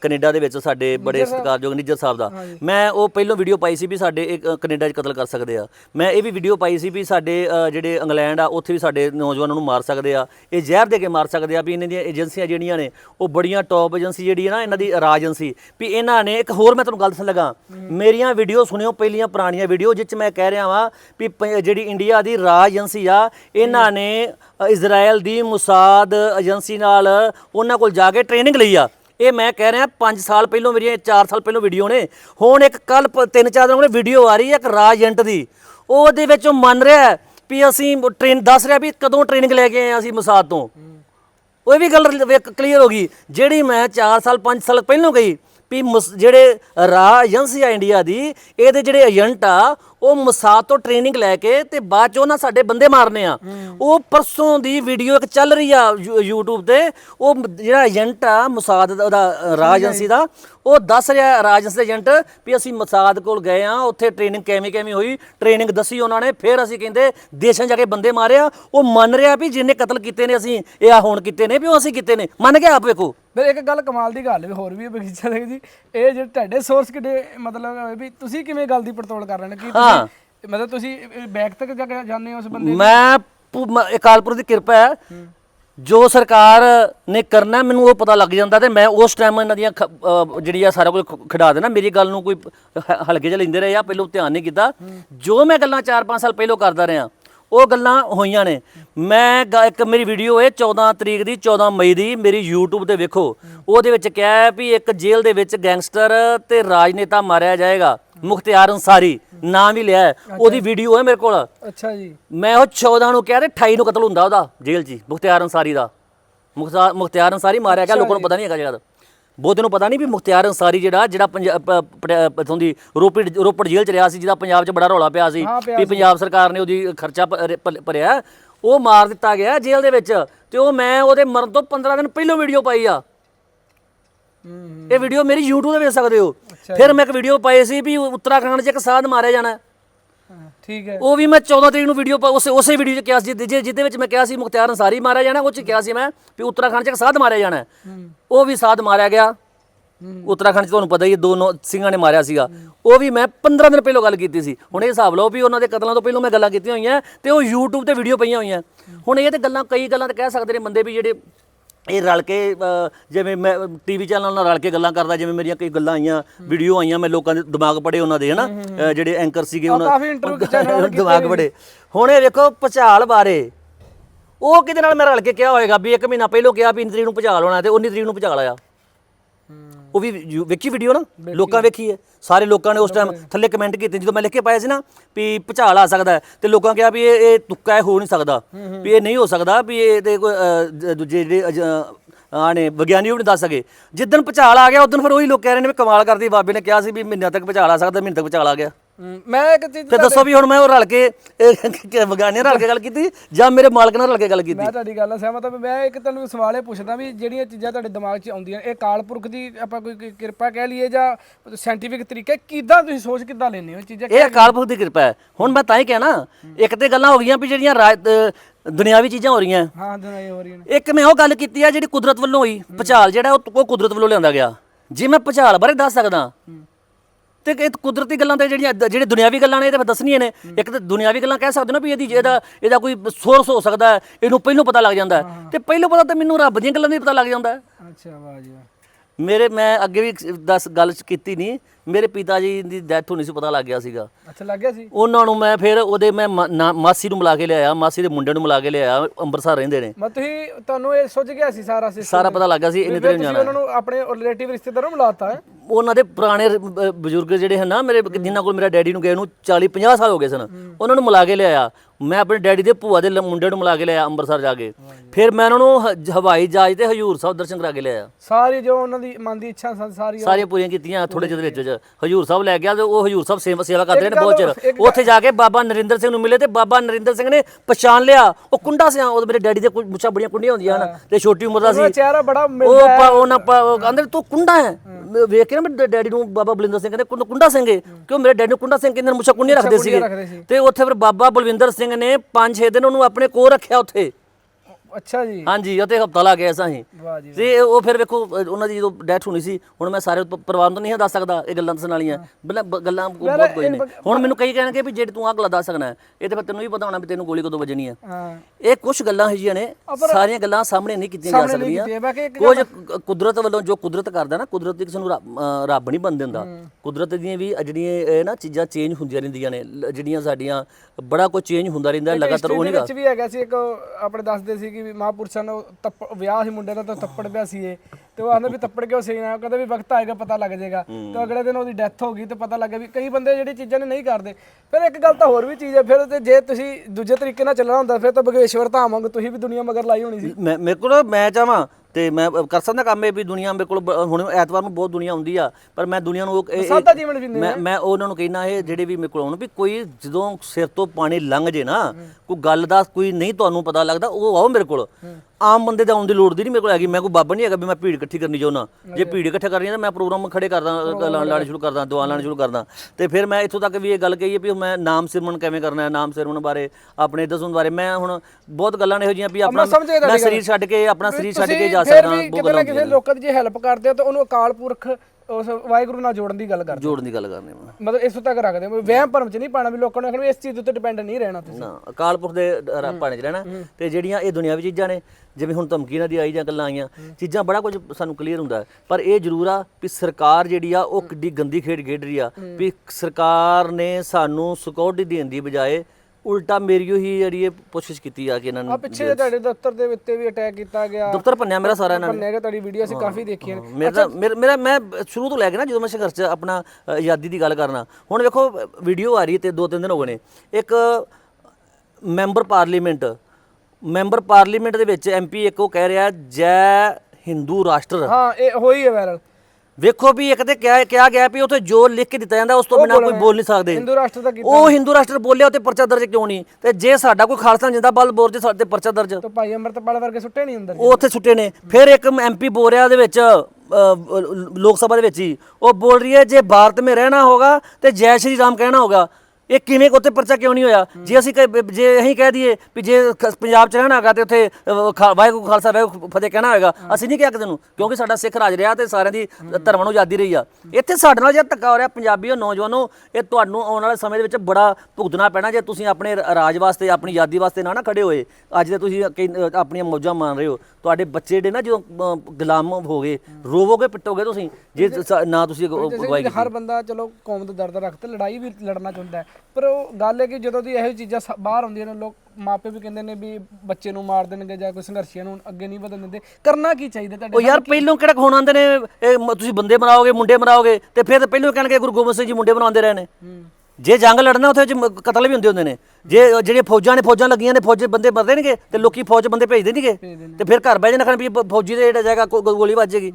Speaker 1: ਕੈਨੇਡਾ ਦੇ ਵਿੱਚ ਸਾਡੇ ਬੜੇ ਸਤਿਕਾਰਯੋਗ ਨਿੱਜਰ ਸਾਹਿਬ ਦਾ। ਮੈਂ ਉਹ ਪਹਿਲੋਂ ਵੀਡੀਓ ਪਾਈ ਸੀ ਵੀ ਸਾਡੇ ਇੱਕ ਕੈਨੇਡਾ 'ਚ ਕਤਲ ਕਰ ਸਕਦੇ ਆ। ਮੈਂ ਇਹ ਵੀ ਵੀਡੀਓ ਪਾਈ ਸੀ ਵੀ ਸਾਡੇ ਜਿਹੜੇ ਇੰਗਲੈਂਡ ਆ ਉੱਥੇ ਵੀ ਸਾਡੇ ਨੌਜਵਾਨਾਂ ਨੂੰ ਮਾਰ ਸਕਦੇ ਆ। ਇਹ ਜ਼ਹਿਰ ਦੇ ਕੇ ਮਾਰ ਸਕਦੇ ਆ ਵੀ ਇਹਨਾਂ ਦੀਆਂ ਏਜੰਸੀਆਂ ਜਿਹੜੀਆਂ ਨੇ ਉਹ ਬੜੀਆਂ ਟੌਪ ਏਜੰਸੀ ਜਿਹੜੀ ਹੈ ਨਾ ਇਹਨਾਂ ਦੀ ਰਾਜ ਏਜੰਸੀ। ਵੀ ਇਹਨਾਂ ਨੇ ਇੱਕ ਹੋਰ ਮੈਂ ਤੁਹਾਨੂੰ ਗੱਲ ਦੱਸਣ ਲੱਗਾ। ਮੇਰੀਆਂ ਵੀਡੀਓ ਸੁਣਿਓ ਪਹਿਲੀਆਂ ਪੁਰਾਣੀਆਂ ਵੀਡੀਓ ਜਿਸ 'ਚ ਮੈਂ ਕਹਿ ਰਿਹਾ ਵਾਂ ਵੀ ਜਿਹੜੀ ਇੰਡੀਆ ਦੀ ਰਾਜ ਏਜੰਸੀ ਆ ਇਹਨਾਂ ਨੇ ਇਜ਼ਰਾਈਲ ਦੀ ਮੁਸਾਦ ਏਜੰਸੀ ਨਾਲ ਉਹਨਾਂ ਕੋਲ ਜਾ ਕੇ ਟ੍ਰੇਨਿੰਗ ਲਈ ਆ। ਇਹ ਮੈਂ ਕਹਿ ਰਿਹਾ 5 ਸਾਲ ਪਹਿਲੋਂ ਮੇਰੀਆਂ 4 ਸਾਲ ਪਹਿਲੋਂ ਵੀਡੀਓ ਨੇ। ਹੁਣ ਇੱਕ ਕੱਲ 3 4 ਦਿਨ ਪਹਿਲਾਂ ਵੀਡੀਓ ਆ ਰਹੀ ਹੈ ਇੱਕ ਰਾਜ ਏਜੰਟ ਦੀ। ਉਹਦੇ ਵਿੱਚ ਉਹ ਮੰਨ ਰਿਹਾ ਵੀ ਅਸੀਂ ਟ੍ਰੇਨ ਦੱਸ ਰਿਹਾ ਵੀ ਕਦੋਂ ਟ੍ਰੇਨਿੰਗ ਲੈ ਕੇ ਆਏ ਹਾਂ ਅਸੀਂ ਮਸਾਦ ਤੋਂ। ਉਹ ਵੀ ਗੱਲ ਕਲੀਅਰ ਹੋ ਗਈ। ਜਿਹੜੀ ਮੈਂ 4 ਸਾਲ 5 ਸਾਲ ਪਹਿਲੋਂ ਗਈ ਵੀ ਮੁਸ- ਜਿਹੜੇ ਰਾਹ ਏਜੰਸੀ ਆ ਇੰਡੀਆ ਦੀ, ਇਹਦੇ ਜਿਹੜੇ ਏਜੰਟ ਆ ਉਹ ਮਸਾਦ ਤੋਂ ਟ੍ਰੇਨਿੰਗ ਲੈ ਕੇ ਤੇ ਬਾਅਦ ਚ ਉਹਨਾਂ ਸਾਡੇ ਬੰਦੇ ਮਾਰਨੇ ਆ। ਉਹ ਪਰਸੋਂ ਦੀ ਵੀਡੀਓ ਇੱਕ ਚੱਲ ਰਹੀ ਆ YouTube ਤੇ। ਉਹ ਜਿਹੜਾ ਏਜੰਟ ਆ ਮਸਾਦ ਦਾ ਰਾਜ ਏਜੰਸੀ ਦਾ ਉਹ ਦੱਸ ਰਿਹਾ ਰਾਜ ਏਜੰਸੀ ਦਾ ਏਜੰਟ ਵੀ ਅਸੀਂ ਮਸਾਦ ਕੋਲ ਗਏ ਆ ਉੱਥੇ ਟ੍ਰੇਨਿੰਗ ਕਿਵੇਂ ਕਿਵੇਂ ਹੋਈ ਟ੍ਰੇਨਿੰਗ ਦੱਸੀ ਉਹਨਾਂ ਨੇ ਫਿਰ ਅਸੀਂ ਕਹਿੰਦੇ ਦੇਸ਼ਾਂ ਜਾ ਕੇ ਬੰਦੇ ਮਾਰਿਆ। ਉਹ ਮੰਨ ਰਿਹਾ ਵੀ ਜਿੰਨੇ ਕਤਲ ਕੀਤੇ ਨੇ ਅਸੀਂ ਇਹ ਆ ਹੁਣ ਕੀਤੇ ਨੇ ਵੀ ਉਹ ਅਸੀਂ ਕੀਤੇ ਨੇ। ਮੰਨ ਗਿਆ ਆਪ ਵੇਖੋ।
Speaker 2: ਫਿਰ ਇੱਕ ਗੱਲ ਕਮਾਲ ਦੀ ਗੱਲ ਵੀ ਹੋਰ ਵੀ ਬਗੀਚਾ ਸਿੰਘ ਜੀ। ਇਹ ਜਿਹੜੇ ਤੁਹਾਡੇ ਸੋਰਸ ਕਿਡੇ ਮਤਲਬ ਵੀ ਤੁਸੀਂ ਕਿਵੇਂ ਗੱਲ ਦੀ ਪੜਤਾਲ ਕਰ ਰਹੇ ਨੇ? ਕੀ
Speaker 1: ਹਾਂ।
Speaker 2: ਮਤਲਬ ਤੁਸੀਂ ਬੈਕ ਤੱਕ ਜਾ ਕੇ ਜਾਂਦੇ ਹੋ ਉਸ ਬੰਦੇ?
Speaker 1: ਮੈਂ ਪੁ- ਮ- ਅਕਾਲਪੁਰ ਦੀ ਕਿਰਪਾ ਹੈ। ਜੋ ਸਰਕਾਰ ਨੇ ਕਰਨਾ ਮੈਨੂੰ ਉਹ ਪਤਾ ਲੱਗ ਜਾਂਦਾ ਤੇ ਮੈਂ ਉਸ ਟਾਈਮ ਇਹਨਾਂ ਦੀਆਂ ਖ- ਅਹ ਜਿਹੜੀ ਆ ਸਾਰਾ ਕੁਝ ਖ- ਖਿਡਾ ਦੇਣਾ। ਮੇਰੀ ਗੱਲ ਨੂੰ ਕੋਈ ਹ- ਹਲਕੇ ਚ ਲੈਂਦੇ ਰਹੇ ਆ ਪਹਿਲਾਂ ਧਿਆਨ ਨਹੀਂ ਕੀਤਾ। ਜੋ ਮੈਂ ਗੱਲਾਂ 4-5 ਸਾਲ ਪਹਿਲਾਂ ਕਰਦਾ ਰਿਹਾ ਉਹ ਗੱਲਾਂ ਹੋਈਆਂ ਨੇ। ਮੈਂ ਗ- ਇੱਕ ਮੇਰੀ ਵੀਡੀਓ ਹੈ 14 ਤਰੀਕ ਦੀ 14 ਮਈ ਦੀ ਮੇਰੀ YouTube ਤੇ ਵੇਖੋ। ਉਹਦੇ ਵਿੱਚ ਕਿਹਾ ਹੈ ਵੀ ਇੱਕ ਜੇਲ੍ਹ ਦੇ ਵਿੱਚ ਗੈਂਗਸਟਰ ਤੇ ਰਾਜਨੇਤਾ ਮਾਰਿਆ ਜਾਏਗਾ। ਮੁਖਤਿਆਰ ਅੰਸਾਰੀ ਨਾਮ ਵੀ ਲਿਆ ਹੈ। ਉਹਦੀ ਵੀਡੀਓ ਹੈ ਮੇਰੇ ਕੋਲ।
Speaker 2: ਅੱਛਾ ਜੀ।
Speaker 1: ਮੈਂ ਉਹ 14 ਨੂੰ ਕਿਹਾ ਤੇ 28 ਨੂੰ ਕਤਲ ਹੁੰਦਾ ਉਹਦਾ ਜੇਲ੍ਹ 'ਚ ਹੀ, ਮੁਖਤਿਆਰ ਅੰਸਾਰੀ ਦਾ। ਮੁਖਤਿਆਰ ਮੁਖਤਿਆਰ ਅੰਸਾਰੀ ਮਾਰਿਆ ਗਿਆ ਲੋਕਾਂ ਨੂੰ ਪਤਾ ਨਹੀਂ ਹੈਗਾ ਜਿਹੜਾ। ਬਹੁਤ ਨੂੰ ਪਤਾ ਨਹੀਂ ਵੀ ਮੁਖਤਿਆਰ ਅੰਸਾਰੀ ਜਿਹੜਾ ਜਿਹੜਾ ਪੰਜਾਬ ਇਥੋਂ ਦੀ ਰੋਪੜ ਰੋਪੜ ਜੇਲ੍ਹ 'ਚ ਰਿਹਾ ਸੀ ਜਿਹਦਾ ਪੰਜਾਬ 'ਚ ਬੜਾ ਰੌਲਾ ਪਿਆ ਸੀ ਵੀ ਪੰਜਾਬ ਸਰਕਾਰ ਨੇ ਉਹਦੀ ਖਰਚਾ ਭਰਿਆ। ਉਹ ਮਾਰ ਦਿੱਤਾ ਗਿਆ ਜੇਲ੍ਹ ਦੇ ਵਿੱਚ ਤੇ ਉਹ ਮੈਂ ਉਹਦੇ ਮਰਨ ਤੋਂ 15 ਦਿਨ ਪਹਿਲਾਂ ਵੀਡੀਓ ਪਾਈ ਆ। ਇਹ ਵੀਡੀਓ ਮੇਰੀ YouTube ਤੇ ਵੇਖ ਸਕਦੇ ਹੋ। ਫਿਰ ਮੈਂ ਇੱਕ ਵੀਡੀਓ ਪਾਈ ਸੀ ਵੀ ਉੱਤਰਾਖੰਡ 'ਚ ਇੱਕ ਸਾਧ ਮਾਰਿਆ ਜਾਣਾ।
Speaker 2: ਠੀਕ ਹੈ।
Speaker 1: ਉਹ ਵੀ ਮੈਂ 14 ਤਰੀਕ ਨੂੰ ਵੀਡੀਓ ਉਸੇ ਉਸੇ ਵੀਡੀਓ 'ਚ ਕਿਹਾ ਸੀ ਜਿਹਦੇ ਜਿਹਦੇ ਵਿੱਚ ਮੈਂ ਕਿਹਾ ਸੀ ਮੁਖਤਿਆਰ ਅੰਸਾਰੀ ਮਾਰਿਆ ਜਾਣਾ ਉਹ 'ਚ ਕਿਹਾ ਸੀ ਮੈਂ ਵੀ ਉੱਤਰਾਖੰਡ 'ਚ ਇੱਕ ਸਾਧ ਮਾਰਿਆ ਜਾਣਾ। ਹੈ। ਉਹ ਵੀ ਸਾਧ ਮਾਰਿਆ ਗਿਆ। ਉੱਤਰਾਖੰਡ 'ਚ ਤੁਹਾਨੂੰ ਪਤਾ ਹੀ ਹੈ ਦੋ ਨੌ ਸਿੰਘਾਂ ਨੇ ਮਾਰਿਆ ਸੀਗਾ। ਉਹ ਵੀ ਮੈਂ 15 ਦਿਨ ਪਹਿਲਾਂ ਗੱਲ ਕੀਤੀ ਸੀ। ਹੁਣ ਇਹ ਹਿਸਾਬ ਲਓ ਵੀ ਉਹਨਾਂ ਦੇ ਕਤਲਾਂ ਤੋਂ ਪਹਿਲਾਂ ਮੈਂ ਗੱਲਾਂ ਕੀਤੀਆਂ ਹੋਈਆਂ ਤੇ ਉਹ YouTube ਤੇ ਵੀਡੀਓ ਪਈਆਂ ਹੋਈਆਂ। ਹੁਣ ਇਹ ਤੇ ਗੱਲਾਂ ਕਈ ਗੱਲਾਂ ਤੇ ਕਹਿ ਸਕਦੇ ਨੇ ਬੰਦੇ ਵੀ ਜਿਹੜੇ ਇਹ ਰਲ ਕੇ ਜਿਵੇਂ ਮੈਂ ਟੀਵੀ ਚੈਨਲ ਨਾਲ ਰਲ ਕੇ ਗੱਲਾਂ ਕਰਦਾ ਜਿਵੇਂ ਮੇਰੀਆਂ ਕਈ ਗੱਲਾਂ ਆਈਆਂ ਵੀਡੀਓ ਆਈਆਂ ਮੈਂ ਲੋਕਾਂ ਦੇ ਦਿਮਾਗ ਪੜੇ ਉਹਨਾਂ ਦੇ ਹਨਾ? ਜਿਹੜੇ ਐਂਕਰ ਸੀਗੇ ਉਹਨਾਂ
Speaker 2: ਕੀਤੇ
Speaker 1: ਦਿਮਾਗ। ਪੜੇ। ਹੁਣ ਇਹ ਵੇਖੋ ਭਚਾਲ ਬਾਰੇ। ਉਹ ਕਿਹਦੇ ਨਾਲ ਮੈਂ ਰਲ ਕੇ ਕਿਹਾ ਹੋਏਗਾ ਵੀ ਇੱਕ ਮਹੀਨਾ ਪਹਿਲਾਂ ਕਿਹਾ ਵੀ ਇੰਨੀ ਤਰੀਕ ਨੂੰ ਭਚਾਲ ਹੋਣਾ ਤੇ 19 ਤਰੀਕ ਨੂੰ ਭਚਾਲ ਆਇਆ। ਉਹ ਵੀ ਯੂ- ਵੇਖੀ ਵੀਡੀਓ ਨਾ? ਲੋਕਾਂ ਵੇਖੀ ਹੈ। ਸਾਰੇ ਲੋਕਾਂ ਨੇ ਉਸ ਟਾਈਮ ਥੱਲੇ ਕਮੈਂਟ ਕੀਤੇ ਜਦੋਂ ਮੈਂ ਲਿਖ ਕੇ ਪਾਇਆ ਸੀ ਨਾ ਵੀ ਭਚਾਲ ਆ ਸਕਦਾ ਹੈ, ਤੇ ਲੋਕਾਂ ਕਿਹਾ ਵੀ ਇਹ ਇਹ ਤੁੱਕਾ ਹੈ ਹੋ ਨਹੀਂ ਸਕਦਾ। ਵੀ ਇਹ ਨਹੀਂ ਹੋ ਸਕਦਾ ਵੀ ਇਹ ਤੇ ਕੋਈ ਅ, ਜ- ਦੂਜੇ ਜਿਹੜੇ ਅਜ- ਆਣੇ ਵਿਗਿਆਨੀ ਵੀ ਨਹੀਂ ਦੱਸ ਸਕੇ। ਜਿੱਦਣ ਭਚਾਲ ਆ ਗਿਆ ਉਦੋਂ ਫਿਰ ਉਹੀ ਲੋਕ ਕਹਿ ਰਹੇ ਨੇ ਵੀ ਕਮਾਲ ਕਰਦੀ ਬਾਬੇ ਨੇ ਕਿਹਾ ਸੀ ਵੀ ਮਹੀਨਿਆਂ ਤੱਕ ਭਚਾਲ ਆ ਸਕਦਾ ਮਹੀਨੇ ਤੱਕ ਭਚਾਲ ਆ ਗਿਆ।
Speaker 2: ਮੈਂ ਇੱਕ ਚੀਜ਼
Speaker 1: ਫਿਰ ਦੱਸੋ ਵੀ ਹੁਣ ਮੈਂ ਉਹ ਰਲ ਕੇ ਨਾਲ ਰਲ ਕੇ ਗੱਲ ਕੀਤੀ ਜਾਂ ਮੇਰੇ ਮਾਲਕ ਨਾਲ ਰਲ ਕੇ ਗੱਲ ਕੀਤੀ?
Speaker 2: ਮੈਂ ਤੁਹਾਡੀ ਗੱਲ ਨਾਲ ਸਹਿਮਤ ਹਾਂ ਮੈਂ ਇੱਕ ਤੁਹਾਨੂੰ ਸਵਾਲ ਇਹ ਪੁੱਛਦਾ ਵੀ ਜਿਹੜੀਆਂ ਚੀਜ਼ਾਂ ਤੁਹਾਡੇ ਦਿਮਾਗ 'ਚ ਆਉਂਦੀਆਂ ਇਹ ਕਾਲਪੁਰਖ ਦੀ ਆਪਾਂ ਕੋਈ ਕਿਰਪਾ ਕਹਿ ਲਈਏ ਜਾਂ ਸਾਇੰਟੀਫਿਕ ਤਰੀਕਾ ਕਿੱਦਾਂ ਤੁਸੀਂ ਸੋਚ ਕਿੱਦਾਂ ਲੈਂਦੇ ਹੋ ਚੀਜ਼ਾਂ
Speaker 1: ਇਹ ਅਕਾਲ ਪੁਰਖ ਦੀ ਕਿਰਪਾ ਹੈ। ਹੁਣ ਮੈਂ ਤਾਂ ਹੀ ਕਿਹਾ ਨਾ ਇੱਕ ਤੇ ਗੱਲਾਂ ਹੋ ਗਈਆਂ ਵੀ ਜਿਹੜੀਆਂ ਰਾਜ- ਦੁਨਿਆਵੀ ਚੀਜ਼ਾਂ ਹੋ ਰਹੀਆਂ।
Speaker 2: ਹਾਂ ਦੁਨੀਆ ਇਹ ਹੋ ਰਹੀਆਂ ਨੇ।
Speaker 1: ਇੱਕ ਮੈਂ ਉਹ ਗੱਲ ਕੀਤੀ ਆ ਜਿਹੜੀ ਕੁਦਰਤ ਵੱਲੋਂ ਹੋਈ ਭਚਾਲ ਜਿਹੜਾ ਉਹ ਕੁਦਰਤ ਵੱਲੋਂ ਲਿਆਂਦਾ ਗਿਆ। ਜੇ ਮੈਂ ਭਚਾਲ ਬਾਰੇ ਦੱਸ ਸਕਦਾ ਤੇ ਇਹ ਕੁਦਰਤੀ ਗੱਲਾਂ ਤੇ ਜਿਹੜੀਆਂ ਜਿਹੜੇ ਦੁਨਿਆਵੀ ਗੱਲਾਂ ਨੇ ਇਹ ਤਾਂ ਫਿਰ ਦੱਸਣੀਆਂ ਨੇ। ਇੱਕ ਤਾਂ ਦੁਨਿਆਵੀ ਗੱਲਾਂ ਕਹਿ ਸਕਦੇ ਨਾ ਵੀ ਇਹਦੀ ਇਹਦਾ ਇਹਦਾ ਕੋਈ ਸੋਰਸ ਹੋ ਸਕਦਾ ਇਹਨੂੰ ਪਹਿਲਾਂ ਪਤਾ ਲੱਗ ਜਾਂਦਾ ਤੇ ਪਹਿਲਾਂ ਪਤਾ ਤਾਂ ਮੈਨੂੰ ਰੱਬ ਦੀਆਂ ਗੱਲਾਂ ਦਾ ਪਤਾ ਲੱਗ ਜਾਂਦਾ
Speaker 2: ਅੱਛਾ ਵਾਹ ਜੀ ਵਾਹ।
Speaker 1: ਮੇਰੇ ਮੈਂ ਅੱਗੇ ਵੀ ਦੱਸ ਗੱਲ ਕੀਤੀ ਨਹੀਂ ਮੇਰੇ ਪਿਤਾ ਜੀ ਦੀ ਡੈਥ ਹੋਣੀ ਸੀ ਪਤਾ ਲੱਗ ਗਿਆ ਸੀਗਾ।
Speaker 2: ਅੱਛਾ ਲੱਗ ਗਿਆ ਸੀ?
Speaker 1: ਉਹਨਾਂ ਨੂੰ ਮੈਂ ਫਿਰ ਉਹਦੇ ਮੈਂ ਮਾਸੀ ਨੂੰ ਮਿਲਾ ਕੇ ਲਿਆਇਆ ਮਾਸੀ ਦੇ ਮੁੰਡੇ ਨੂੰ ਮਿਲਾ ਕੇ ਲਿਆਇਆ ਅੰਮ੍ਰਿਤਸਰ ਰਹਿੰਦੇ ਨੇ।
Speaker 2: ਮੈਂ ਤੁਸੀਂ ਤੁਹਾਨੂੰ ਇਹ ਸੋਚ ਗਿਆ ਸੀ ਸਾਰਾ ਸਿਸਟਮ
Speaker 1: ਸਾਰਾ ਪਤਾ ਲੱਗ ਗਿਆ ਸੀ ਇੰਨੇ ਦਿਨ
Speaker 2: ਤੁਸੀਂ
Speaker 1: ਜਾਣਾ।
Speaker 2: ਉਹਨਾਂ ਨੂੰ ਆਪਣੇ ਰਿਲੇਟਿਵ ਰਿਸ਼ਤੇਦਾਰਾਂ ਨੂੰ ਬੁਲਾਤਾ ਹੈ?
Speaker 1: ਉਹਨਾਂ ਦੇ ਪੁਰਾਣੇ ਬਜ਼ੁਰਗ ਜਿਹੜੇ ਹਨ ਨਾ ਮੇਰੇ ਜਿਨ੍ਹਾਂ ਕੋਲ ਮੇਰਾ ਡੈਡੀ ਨੂੰ ਗਏ ਨੂੰ 40 50 ਸਾਲ ਹੋ ਗਏ ਸਨ। ਉਹਨਾਂ ਨੂੰ ਮਿਲਾ ਕੇ ਲਿਆਇਆ। ਮੈਂ ਆਪਣੇ ਡੈਡੀ ਦੇ ਭੂਆ ਦੇ ਲ- ਮੁੰਡੇ ਨੂੰ ਮਿਲਾ ਕੇ ਲਿਆਇਆ ਅੰਮ੍ਰਿਤਸਰ ਜਾ ਕੇ। ਫਿਰ ਮੈਂ ਉਹਨਾਂ ਨੂੰ ਹ- ਹਵਾਈ ਜਹਾਜ਼ ਤੇ ਹਜੂਰ ਸਾਹਿਬ ਦਰਸ਼ਨ ਕਰਾ ਕੇ ਲਿਆਇਆ।
Speaker 2: ਸਾਰੀ ਜੋ ਉਹਨਾਂ ਦੀ ਮਨ ਦੀ ਇੱਛਾ ਸਨ ਸਾਰੀਆਂ
Speaker 1: ਸਾਰੀਆਂ ਪੂਰੀਆਂ ਕੀਤੀਆਂ ਥੋੜੇ ਜਿਹੇ ਦੇ ਵਿੱਚ ਹਜੂਰ ਸਾਹਿਬ ਲੈ ਗਿਆ ਤੇ ਉਹ ਹਜੂਰ ਸਾਹਿਬ ਸੇਵਾ ਸੇਵਾ ਕਰਦੇ ਨੇ ਬਹੁਤ ਚਿਰ। ਉੱਥੇ ਜਾ ਕੇ ਬਾਬਾ ਨਰਿੰਦਰ ਸਿੰਘ ਨੂੰ ਮਿਲੇ ਤੇ ਬਾਬਾ ਨਰਿੰਦਰ ਸਿੰਘ ਨੇ ਪਛਾਣ ਲਿਆ। ਉਹ ਕੁੰਡਾ ਸਿਆ ਉਹ ਮੇਰੇ ਡੈਡੀ ਦੇ ਕੁ- ਮੁੱਛਾਂ ਬੜੀਆਂ ਕੁੰਡੀਆਂ ਹੁੰਦੀਆਂ ਹਨ ਤੇ ਛੋਟੀ ਉਮਰ ਦਾ ਸੀ।
Speaker 2: ਚਿਹਰਾ ਬੜਾ
Speaker 1: ਉਹ
Speaker 2: ਮਿਲਦਾ ਹੈ।
Speaker 1: ਪਾ- ਉਹਨਾਂ ਪਾ- ਉਹ ਕਹਿੰਦੇ ਤੂੰ ਕੁੰਡਾ ਹੈ। ਮੈਂ ਵੇਖ ਕੇ ਨਾ ਮੇਰੇ ਡੈਡੀ ਨੂੰ ਬਾਬਾ ਬਲਵਿੰਦਰ ਸਿੰਘ ਕਹਿੰਦੇ ਕੁੰਡਾ- ਕੁੰਡਾ ਸਿੰਘ ਹੈ। ਕਿਉਂ ਮੇਰੇ ਡੈਡੀ ਨੂੰ ਕੁੰਡਾ ਸਿੰਘ ਕਹਿੰਦੇ ਨੇ ਮੁੱਛਾਂ ਕੁੰਡੀਆਂ ਰੱਖਦੇ। ਸੀਗੇ। ਤੇ ਉੱਥੇ ਫਿਰ ਬਾਬਾ ਬਲਵਿੰਦਰ ਸਿੰਘ ਨੇ 5-6 ਦਿਨ ਉਹਨੂੰ ਆਪਣੇ ਕੋਲ ਰੱਖਿਆ ਉੱਥੇ।
Speaker 2: ਅੱਛਾ ਜੀ।
Speaker 1: ਹਾਂਜੀ ਉੱਥੇ ਹਫਤਾ ਲਾ ਗਿਆ ਸਾਂ ਹੀ
Speaker 2: ਵਾਹ ਜੀ
Speaker 1: ਤੇ ਉਹ ਫਿਰ ਵੇਖੋ ਉਹਨਾਂ ਦੀ ਜਦੋਂ ਡੈਥ ਹੋਣੀ ਸੀ ਹੁਣ ਮੈਂ ਸਾਰੇ ਪ- ਪਰਿਵਾਰ ਨੂੰ ਤਾਂ ਨਹੀਂ ਦੱਸ ਸਕਦਾ ਇਹ ਗੱਲਾਂ ਦੱਸਣ ਵਾਲੀਆਂ। ਬਲਾ ਬ- ਗੱਲਾਂ ਬਹੁਤ ਕੋਈ ਨੇ ਹੁਣ ਮੈਨੂੰ ਕਈ ਕਹਿਣਗੇ ਵੀ ਜਿਹੜੇ ਤੂੰ ਆਹ ਗੱਲਾਂ ਦੱਸ ਸਕਣਾ ਹੈ, ਇਹ ਤੇ ਫਿਰ ਤੈਨੂੰ ਵੀ ਪਤਾ ਹੋਣਾ ਵੀ ਤੈਨੂੰ ਗੋਲੀ ਕਦੋਂ ਵੱਜਣੀ ਹੈ
Speaker 2: ਹਾਂ।
Speaker 1: ਇਹ ਕੁਝ ਗੱਲਾਂ ਹੈਗੀਆਂ ਨੇ ਸਾਰੀਆਂ ਗੱਲਾਂ ਸਾਹਮਣੇ ਨਹੀਂ ਕੀਤੀਆਂ ਜਾ
Speaker 2: ਸਾਹਮਣੇ ਨਹੀਂ
Speaker 1: ਸਕਦੀਆਂ।
Speaker 2: ਕੀਤੀਆਂ। ਬਾਕੀ ਇੱਕ
Speaker 1: ਕੁਝ ਕ- ਕੁਦਰਤ ਵੱਲੋਂ ਜੋ ਕੁਦਰਤ ਕਰਦਾ ਨਾ ਕੁਦਰਤ ਦੀ ਕਿਸੇ ਨੂੰ ਰੱਬ ਅ, ਰੱਬ ਨਹੀਂ ਬਣ ਦਿੰਦਾ। ਕੁਦਰਤ ਦੀਆਂ ਵੀ ਜਿਹੜੀਆਂ ਇਹ ਨਾ ਚੀਜ਼ਾਂ ਚੇਂਜ ਹੁੰਦੀਆਂ ਰਹਿੰਦੀਆਂ ਨੇ ਲ- ਜਿਹੜੀਆਂ ਸਾਡੀਆਂ ਬੜਾ ਕੁਝ ਚੇਂਜ ਹੁੰਦਾ ਰਹਿੰਦਾ ਲਗਾਤਾਰ ਉਹ ਨਹੀਂ
Speaker 2: ਵਿੱਚ ਵੀ ਹੈਗਾ ਸੀ ਇੱਕ ਆਪਣੇ ਦੱਸਦੇ ਸੀ ਕਿ ਵੀ ਮਹਾਂਪੁਰਸ਼ਾਂ ਨੂੰ ਤੱਪ ਵਿਆਹ ਸੀ ਮੁੰਡੇ ਦਾ ਤਾਂ ਥੱਪੜ ਪਿਆ ਸੀ ਇਹ। ਤੇ ਉਹ ਆਂਦਾ ਵੀ ਥੱਪੜ ਕਿਉਂ ਸੀ ਨਾ ਕਹਿੰਦਾ ਵੀ ਵਕਤ ਆਏਗਾ ਪਤਾ ਲੱਗ ਜਾਏਗਾ। ਤੇ ਅਗਲੇ ਦਿਨ ਉਹਦੀ ਡੈਥ ਹੋ ਗਈ ਤੇ ਪਤਾ ਲੱਗਿਆ ਵੀ ਕਈ ਬੰਦੇ ਜਿਹੜੀ ਚੀਜ਼ਾਂ ਨੇ ਨਹੀਂ ਕਰਦੇ। ਫਿਰ ਇੱਕ ਗੱਲ ਤਾਂ ਹੋਰ ਵੀ ਚੀਜ਼ ਹੈ ਫਿਰ ਤੇ ਜੇ ਤੁਸੀਂ ਦੂਜੇ ਤਰੀਕੇ ਨਾਲ ਚੱਲਣਾ ਹੁੰਦਾ ਫਿਰ ਤਾਂ ਬਗੇਸ਼ਵਰ ਧਾਮ ਵਾਂਗ ਤੁਸੀਂ ਵੀ ਦੁਨੀਆ ਮਗਰ ਲਾਈ ਹੋਣੀ ਸੀ।
Speaker 1: ਮੈਂ ਮੇਰੇ ਕੋਲ ਮੈਂ ਚਾਹਾਂ ਤੇ ਮੈਂ ਕਰ ਸਕਦਾ ਕੰਮ ਇਹ ਵੀ ਦੁਨੀਆ ਮੇਰੇ ਕੋਲ ਬ- ਹੁਣ ਐਤਵਾਰ ਨੂੰ ਬਹੁਤ ਦੁਨੀਆ ਆਉਂਦੀ ਆ ਪਰ ਮੈਂ ਦੁਨੀਆ ਨੂੰ ਉਹ ਇਹ- ਇਹ-
Speaker 2: ਸਾਦਾ ਜੀਵਨ ਜੀਂਦੇ
Speaker 1: ਮੈਂ ਮੈਂ ਉਹਨਾਂ ਨੂੰ ਕਹਿਣਾ ਇਹ ਜਿਹੜੇ ਵੀ ਮੇਰੇ ਕੋਲ ਆਉਣ ਵੀ ਕੋਈ ਜਦੋਂ ਸਿਰ ਤੋਂ ਪਾਣੀ ਲੰਘ ਜੇ ਨਾ ਕੋਈ ਗੱਲ ਦਾ ਕੋਈ ਨਹੀਂ ਤੁਹਾਨੂੰ ਪਤਾ ਲੱਗਦਾ ਉਹ ਆਓ ਮੇਰੇ ਕੋਲ। ਆਮ ਬੰਦੇ ਦਾ ਆਉਣ ਦੀ ਲੋੜ ਦੀ ਨਹੀਂ ਮੇਰੇ ਕੋਲ ਹੈਗੀ। ਮੈਂ ਕੋਈ ਬਾਬਾ ਨਹੀਂ ਹੈਗਾ ਵੀ ਮੈਂ ਭੀੜ ਇਕੱਠੀ ਕਰਨੀ ਚਾਹੁੰਦਾ। ਜੇ ਭੀੜ ਇਕੱਠਾ ਕਰਨੀ ਹੈ ਤਾਂ ਮੈਂ ਪ੍ਰੋਗਰਾਮ ਖੜੇ ਕਰਦਾ ਲਾਣੇ ਸ਼ੁਰੂ ਕਰਦਾ ਦੁਆ ਲਾਣੇ ਸ਼ੁਰੂ ਕਰਦਾ। ਤੇ ਫਿਰ ਮੈਂ ਇੱਥੋਂ ਤੱਕ ਵੀ ਇਹ ਗੱਲ ਕਹੀ ਹੈ ਵੀ ਮੈਂ ਨਾਮ ਸਿਮਰਨ ਕਿਵੇਂ ਕਰਨਾ ਹੈ ਨਾਮ ਸਿਮਰਨ ਬਾਰੇ ਆਪਣੇ ਦਸੂਨ ਬਾਰੇ। ਮੈਂ ਹੁਣ ਬਹੁਤ ਗੱਲਾਂ ਨੇ ਇਹੋ ਜਿਹੀਆਂ ਵੀ ਆਪਣਾ
Speaker 2: ਮੈਂ।
Speaker 1: ਸਰੀਰ ਛੱਡ ਕੇ ਆਪਣਾ ਸਰੀਰ ਛੱਡ ਕੇ ਜਾ ਸਕਦਾ ਬਹੁਤ
Speaker 2: ਕਿਤੇ
Speaker 1: ਗੱਲਾਂ
Speaker 2: ਕਿਸੇ ਲੋਕਾਂ ਦੀ ਜੇ ਹੈਲਪ ਕਰਦੇ ਹੋ ਤਾਂ ਉਹਨੂੰ ਅਕਾਲ ਪੁਰਖ ਉਸ ਵਾਹਿਗੁਰੂ ਨਾਲ ਜੋੜਨ ਦੀ ਗੱਲ ਕਰਦੇ
Speaker 1: ਜੋੜਨ ਦੀ ਗੱਲ ਕਰਨੀ ਮੈਂ
Speaker 2: ਮਤਲਬ ਇਸ ਤੱਕ ਰੱਖਦੇ ਹੋ। ਵਹਿਮ ਭਰਮ ਚ ਨਹੀਂ ਪਾਣਾ ਵੀ ਲੋਕਾਂ ਨੂੰ ਆਖਣਾ ਵੀ ਇਸ ਚੀਜ਼ ਉੱਤੇ ਡਿਪੈਂਡ ਨਹੀਂ ਰਹਿਣਾ ਤੁਸੀਂ।
Speaker 1: ਨਾ ਅਕਾਲ ਪੁਰਖ ਦੇ ਰ- ਪਾਣੇ ਚ ਰਹਿਣਾ। ਤੇ ਜਿਹੜੀਆਂ ਇਹ ਦੁਨਿਆਵੀ ਚੀਜ਼ਾਂ ਨੇ ਜਿਵੇਂ ਹੁਣ ਧਮਕੀ ਨਾਲ ਦੀ ਆਈ ਜਾਂ ਗੱਲਾਂ ਆਈਆਂ ਚੀਜ਼ਾਂ ਬੜਾ ਕੁਝ ਸਾਨੂੰ ਕਲੀਅਰ ਹੁੰਦਾ ਹੈ। ਪਰ ਇਹ ਜ਼ਰੂਰ ਆ ਵੀ ਸਰਕਾਰ ਜਿਹੜੀ ਆ ਉਹ ਕਿੱਡੀ ਗੰਦੀ ਖੇਡ ਖੇਡ ਰਹੀ ਆ ਵੀ ਸਰਕਾਰ ਨੇ ਸਾਨੂੰ ਸਿਕਿਉਰਿਟੀ ਦੇਣ ਦੀ ਬਜਾਏ ਉਲਟਾ ਮੇਰੀ ਹੀ ਜਿਹੜੀ ਇਹ ਕੋਸ਼ਿਸ਼ ਕੀਤੀ ਆ ਕਿ ਇਹਨਾਂ
Speaker 2: ਆ
Speaker 1: ਨੂੰ
Speaker 2: ਪਿੱਛੇ ਜਿਹੇ ਤੁਹਾਡੇ ਦਫ਼ਤਰ ਦੇ ਉੱਤੇ ਵੀ ਅਟੈਕ ਕੀਤਾ ਗਿਆ।
Speaker 1: ਦਫ਼ਤਰ ਭੰਨਿਆ ਮੇਰਾ ਸਾਰਾ ਇਹਨਾਂ ਨੇ।
Speaker 2: ਪੰਨੇ ਤੁਹਾਡੀ ਵੀਡੀਓ ਅਸੀਂ ਕਾਫੀ ਦੇਖੀਆਂ ਨੇ
Speaker 1: ਮੇਰਾ ਮੇਰਾ ਮੈਂ ਸ਼ੁਰੂ ਤੋਂ ਲੈ ਕੇ ਨਾ ਜਦੋਂ ਮੈਂ ਸੰਘਰਸ਼ ਆਪਣਾ ਆਜ਼ਾਦੀ ਦੀ ਗੱਲ ਕਰਨਾ ਹੁਣ ਵੇਖੋ ਵੀਡੀਓ ਆ ਰਹੀ ਤੇ ਦੋ ਤਿੰਨ ਦਿਨ ਹੋ ਗਏ ਨੇ। ਇੱਕ ਮੈਂਬਰ ਪਾਰਲੀਮੈਂਟ ਮੈਂਬਰ ਪਾਰਲੀਮੈਂਟ ਦੇ ਵਿੱਚ ਐਮਪੀ ਇੱਕ ਉਹ ਕਹਿ ਰਿਹਾ ਜੈ ਹਿੰਦੂ ਰਾਸ਼ਟਰ।
Speaker 2: ਹਾਂ ਇਹ ਹੋਈ ਹੈ ਵਾਇਰਲ
Speaker 1: ਵੇਖੋ ਵੀ ਇੱਕ ਤੇ ਕਿਹਾ ਕਿਹਾ ਗਿਆ ਵੀ ਉੱਥੇ ਜੋ ਲਿਖ ਕੇ ਦਿੱਤਾ ਜਾਂਦਾ ਉਸ ਤੋਂ ਬਿਨਾਂ ਕੋਈ ਬੋਲ ਨਹੀਂ ਸਕਦੇ।
Speaker 2: ਹਿੰਦੂ ਰਾਸ਼ਟਰ ਦਾ ਕੀਤਾ
Speaker 1: ਉਹ ਹਿੰਦੂ ਰਾਸ਼ਟਰ ਬੋਲਿਆ ਉੱਤੇ ਪਰਚਾ ਦਰਜ ਕਿਉਂ ਨਹੀਂ? ਤੇ ਜੇ ਸਾਡਾ ਕੋਈ ਖਾਲਸਾ ਜਿੰਦਾਬਾਦ ਬੋਲ ਜੇ ਸਾਡੇ ਤੇ ਪਰਚਾ ਦਰਜ।
Speaker 2: ਤਾਂ ਭਾਈ ਅੰਮ੍ਰਿਤਪਾਲ ਵਰਗੇ ਸੁੱਟੇ ਨਹੀਂ ਅੰਦਰ
Speaker 1: ਉਹ ਉੱਥੇ ਸੁੱਟੇ ਨੇ। ਫਿਰ ਇੱਕ ਐਮਪੀ ਬੋਲ ਰਿਹਾ ਦੇ ਵਿੱਚ ਲੋਕ ਸਭਾ ਦੇ ਵਿੱਚ ਹੀ ਉਹ ਬੋਲ ਰਹੀ ਹੈ ਜੇ ਭਾਰਤ ਮੇ ਰਹਿਣਾ ਹੋਗਾ ਤੇ ਜੈ ਸ਼੍ਰੀ ਰਾਮ ਕਹਿਣਾ ਹੋਗਾ। ਇਹ ਕਿਵੇਂ ਉੱਤੇ ਪਰਚਾ ਕਿਉਂ ਨਹੀਂ ਹੋਇਆ? ਜੇ ਅਸੀਂ ਕਹਿ- ਜੇ ਅਸੀਂ ਕਹਿ ਦਈਏ ਵੀ ਜੇ ਖ- ਪੰਜਾਬ ਚ ਰਹਿਣਾ ਹੈਗਾ ਤੇ ਉੱਥੇ ਖਾ- ਵਾਹਿਗੁਰੂ ਖਾਲਸਾ ਵਾਹਿਗੁਰੂ ਫਤਿਹ ਕਹਿਣਾ ਹੋਏਗਾ ਅਸੀਂ ਨਹੀਂ ਕਿਹਾ ਕਿਸੇ ਨੂੰ ਕਿਉਂਕਿ ਸਾਡਾ ਸਿੱਖ ਰਾਜ ਰਿਹਾ ਤੇ ਸਾਰਿਆਂ ਦੀ ਧਰਮਾਂ ਨੂੰ ਆਜ਼ਾਦੀ ਰਹੀ ਆ। ਇੱਥੇ ਸਾਡੇ ਨਾਲ ਜੇ ਧੱਕਾ ਹੋ ਰਿਹਾ ਪੰਜਾਬੀਓ ਨੌਜਵਾਨੋ ਇਹ ਤੁਹਾਨੂੰ ਆਉਣ ਵਾਲੇ ਸਮੇਂ ਦੇ ਵਿੱਚ ਬੜਾ ਭੁਗਤਣਾ ਪੈਣਾ ਜੇ ਤੁਸੀਂ ਆਪਣੇ ਰ- ਰਾਜ ਵਾਸਤੇ ਆਪਣੀ ਆਜ਼ਾਦੀ ਵਾਸਤੇ ਨਾ ਨਾ ਖੜੇ ਹੋਏ। ਅੱਜ ਤੇ ਤੁਸੀਂ ਅ, ਆਪਣੀਆਂ ਮੌਜਾਂ ਮਾਣ ਰਹੇ ਹੋ। ਤੁਹਾਡੇ ਬੱਚੇ ਜਿਹੜੇ ਨਾ ਜਦੋਂ ਗੁਲਾਮ ਹੋ ਗਏ ਰੋਵੋਗੇ ਪਿੱਟੋਗੇ ਤੁਸੀਂ ਜੇ ਸ- ਨਾ ਤੁਸੀਂ ਅਗਵਾਈ ਕੀਤੀ।
Speaker 2: ਹਰ ਬੰਦਾ ਚਲੋ ਕੌਮ ਦਾ ਦਰਦ ਰੱਖਦਾ ਲੜਾਈ ਵੀ ਲੜਨਾ ਚਾਹੁੰਦਾ ਹੈ। ਪਰ ਉਹ ਗੱਲ ਹੈ ਕਿ ਜਦੋਂ ਦੀ ਇਹੋ ਜਿਹੀ ਚੀਜ਼ਾਂ ਸ- ਬਾਹਰ ਆਉਂਦੀਆਂ ਨੇ ਲੋਕ ਮਾਪੇ ਵੀ ਕਹਿੰਦੇ ਨੇ ਵੀ ਬੱਚੇ ਨੂੰ ਮਾਰ ਦੇਣਗੇ ਜਾਂ ਕੋਈ ਸੰਘਰਸ਼ੀਆਂ ਨੂੰ ਅੱਗੇ ਨਹੀਂ ਵਧਣ ਦਿੰਦੇ। ਕਰਨਾ ਕੀ ਚਾਹੀਦਾ
Speaker 1: ਉਹ
Speaker 2: ਤੁਹਾਡੇ
Speaker 1: ਯਾਰ ਪਹਿਲੋਂ ਕਿਹੜਾ ਖੋਣ ਆਉਂਦੇ ਨੇ? ਇਹ ਮ- ਤੁਸੀਂ ਬੰਦੇ ਬਣਾਓਗੇ ਮੁੰਡੇ ਬਣਾਓਗੇ ਤੇ ਫਿਰ ਤਾਂ ਪਹਿਲੋਂ ਕਹਿਣਗੇ ਗੁਰੂ ਗੋਬਿੰਦ ਸਿੰਘ ਜੀ ਮੁੰਡੇ ਬਣਾਉਂਦੇ ਰਹੇ ਨੇ। ਜੇ ਜੰਗ ਲੜਨਾ ਉੱਥੇ 'ਚ ਮ- ਕਤਲ ਵੀ ਹੁੰਦੇ ਹੁੰਦੇ ਨੇ। ਜੇ ਜਿਹੜੀਆਂ ਫੌਜਾਂ ਨੇ ਫੌਜਾਂ ਲੱਗੀਆਂ ਨੇ ਫੌਜੀ ਬੰਦੇ ਮਰਦੇ ਨੇਗੇ ਤੇ ਲੋਕੀ ਫੌਜ ਬੰਦੇ ਭੇਜਦੇ ਨਹੀਂਗੇ ਤੇ ਫਿਰ ਘਰ ਬਹਿ ਜਾਣਾ ਖਣ ਵੀ ਫੌਜੀ ਦੇ ਜਿਹੜਾ ਜਾਏਗਾ ਗੋ- ਗੋਲੀ ਵੱਜੇਗੀ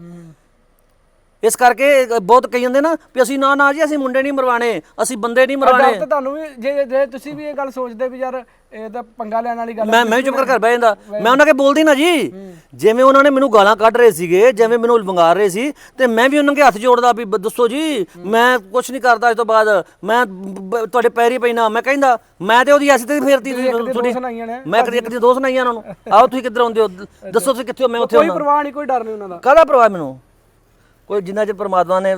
Speaker 1: ਇਸ ਕਰਕੇ ਬਹੁਤ ਕਹੀ ਜਾਂਦੇ ਨਾ ਵੀ ਅਸੀਂ ਨਾ ਨਾ ਜੀ ਅਸੀਂ ਮੁੰਡੇ ਨਹੀਂ ਮਰਵਾਣੇ ਅਸੀਂ ਬੰਦੇ ਨਹੀਂ ਮਰਵਾਣੇ
Speaker 2: ਤਾਂ ਤੁਹਾਨੂੰ ਵੀ ਜੇ ਜੇ ਤੁਸੀਂ ਵੀ ਇਹ ਗੱਲ ਸੋਚਦੇ ਵੀ ਯਾਰ ਇਹ ਤਾਂ ਪੰਗਾ ਲੈਣ ਵਾਲੀ ਗੱਲ
Speaker 1: ਮੈਂ ਮੈਂ ਚੁੱਪ ਕਰ ਬਹਿ ਜਾਂਦਾ। ਮੈਂ ਉਹਨਾਂ ਕੇ ਬੋਲਦੀ ਨਾ ਜੀ ਜਿਵੇਂ ਉਹਨਾਂ ਨੇ ਮੈਨੂੰ ਗਾਲਾਂ ਕੱਢ ਰਹੇ ਸੀਗੇ ਜਿਵੇਂ ਮੈਨੂੰ ਵੰਗਾਰ ਰਹੇ ਸੀ ਤੇ ਮੈਂ ਵੀ ਉਹਨਾਂ ਦੇ ਹੱਥ ਜੋੜਦਾ ਵੀ ਦੱਸੋ ਜੀ ਮੈਂ ਕੁਝ ਨਹੀਂ ਕਰਦਾ ਇਸ ਤੋਂ ਬਾਅਦ। ਮੈਂ ਤੁਹਾਡੇ ਪੈਰੀ ਪੈਣਾ ਮੈਂ ਕਹਿੰਦਾ ਮੈਂ ਤੇ ਉਹਦੀ ਐਸੀ ਤੇ ਫੇਰਤੀ ਤੁਹਾਡੀ
Speaker 2: ਨੇ
Speaker 1: ਮੈਂ ਕਦੀ ਇੱਕ ਦੀ ਦੋ ਸੁਣਾਈਆਂ ਉਹਨਾਂ ਨੂੰ। ਆਓ ਤੁਸੀਂ ਕਿੱਧਰ ਆਉਂਦੇ ਹੋ? ਦੱਸੋ ਤੁਸੀਂ ਕਿੱਥੇ ਹੋ ਮੈਂ ਉੱਥੇ
Speaker 2: ਕੋਈ ਪਰਵਾਹ ਨਹੀਂ ਕੋਈ ਡਰ ਨਹੀਂ ਉਹਨਾਂ ਦਾ।
Speaker 1: ਕਾਹਦਾ ਪ੍ਰਵਾਹ ਮੈਨੂੰ? ਕੋਈ ਜਿੰਨਾ ਚਿਰ ਪ੍ਰਮਾਤਮਾ ਨੇ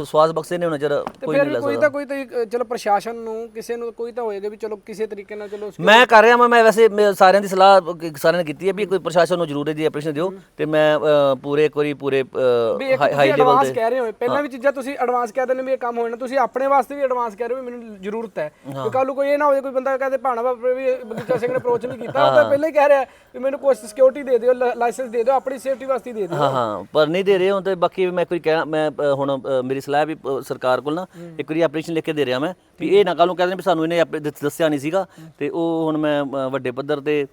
Speaker 1: ਸਵਾਸ ਬਖਸ਼ੇ ਨੇ ਉਹਨਾਂ ਚਿਰ
Speaker 2: ਤੇ
Speaker 1: ਕੋਈ
Speaker 2: ਫਿਰ
Speaker 1: ਨਹੀਂ
Speaker 2: ਵੀ
Speaker 1: ਲੈ
Speaker 2: ਕੋਈ
Speaker 1: ਸਕਦਾ।
Speaker 2: ਤਾਂ ਕੋਈ ਤਾਂ ਇੱਕ, ਚਲੋ ਪ੍ਰਸ਼ਾਸਨ ਨੂੰ ਕਿਸੇ ਨੂੰ ਕੋਈ ਤਾਂ ਹੋਏਗਾ ਵੀ ਚਲੋ ਕਿਸੇ ਤਰੀਕੇ ਨਾਲ ਚਲੋ
Speaker 1: ਮੈਂ ਕਰ ਰਿਹਾ ਮੈਂ ਮੈਂ ਵੈਸੇ ਮੈਂ ਸਾਰਿਆਂ ਦੀ ਸਲਾਹ ਕ- ਸਾਰਿਆਂ ਨੇ ਕੀਤੀ ਹੈ ਵੀ ਕੋਈ ਪ੍ਰਸ਼ਾਸਨ ਨੂੰ ਜ਼ਰੂਰ ਇਹਦੀ ਐਪਰੀਸ਼ੀਏਸ਼ਨ ਦਿਓ ਤੇ ਮੈਂ ਅ, ਪੂਰੇ ਇੱਕ ਵਾਰੀ ਪੂਰੇ
Speaker 2: ਵੀ ਇੱਕ
Speaker 1: ਹਾਈ
Speaker 2: ਤੁਸੀਂ
Speaker 1: ਲੈਵਲ
Speaker 2: ਐਡਵਾਂਸ
Speaker 1: ਤੇ
Speaker 2: ਕਹਿ ਰਹੇ ਹੋ ਪਹਿਲਾਂ ਵੀ ਚੀਜ਼ਾਂ ਤੁਸੀਂ ਐਡਵਾਂਸ ਕਹਿ ਦਿੰਦੇ ਵੀ ਇਹ ਕੰਮ ਹੋਣਾ ਤੁਸੀਂ ਆਪਣੇ ਵਾਸਤੇ ਵੀ ਐਡਵਾਂਸ ਕਹਿ ਰਹੇ ਹੋ ਵੀ ਮੈਨੂੰ ਜ਼ਰੂਰਤ ਹੈ। ਕਿ ਕੱਲ ਨੂੰ ਕੋਈ ਇਹ ਨਾ ਹੋਵੇ ਕੋਈ ਬੰਦਾ ਕਹਦੇ ਭਾਣਾ ਬਾਪਰੇ ਵੀ ਬਗੀਚਾ ਸਿੰਘ ਨੇ ਅਪਰੋਚ ਨਹੀਂ ਕੀਤਾ ਉਹ ਤਾਂ ਪਹਿਲਾਂ ਹੀ ਕਹਿ ਰਿਹਾ ਵੀ ਮੈਨੂੰ ਕੋਈ ਸਿਕਿਉਰਿਟੀ ਦੇ ਦਿਓ ਲਾਇਸੈਂਸ ਦੇ ਦਿਓ ਆਪਣੀ ਸੇਫਟੀ ਵਾਸਤੇ ਹੀ ਦੇ ਦਿਓ।
Speaker 1: ਹਾਂ ਹਾਂ ਪਰ ਨਹੀਂ ਦੇ ਰਹੇ ਹੁਣ ਤੇ ਬਾਕੀ ਮੈਂ ਕੋਈ ਕਹਿਣਾ ਮੈਂ ਅ, ਹੁਣ ਅ, ਮੇਰੀ ਸਲਾਹ ਵੀ ਅ, ਸਰਕਾਰ ਕੋਲ ਨਾ ਇੱਕ ਵਾਰੀ ਐਪਲੀਕੇਸ਼ਨ ਲਿਖ ਕੇ ਦੇ ਰਿਹਾ ਮੈਂ ਵੀ ਇਹ ਨਾ ਕੱਲ ਨੂੰ ਕਹਿੰਦੇ ਵੀ ਸਾਨੂੰ ਇਹਨੇ ਆਪੇ ਦੱਸ- ਦੱਸਿਆ ਨਹੀਂ ਸੀਗਾ ਤੇ ਉਹ ਹੁਣ ਮੈਂ ਅ, ਵੱਡੇ ਪੱਧਰ ਤੇ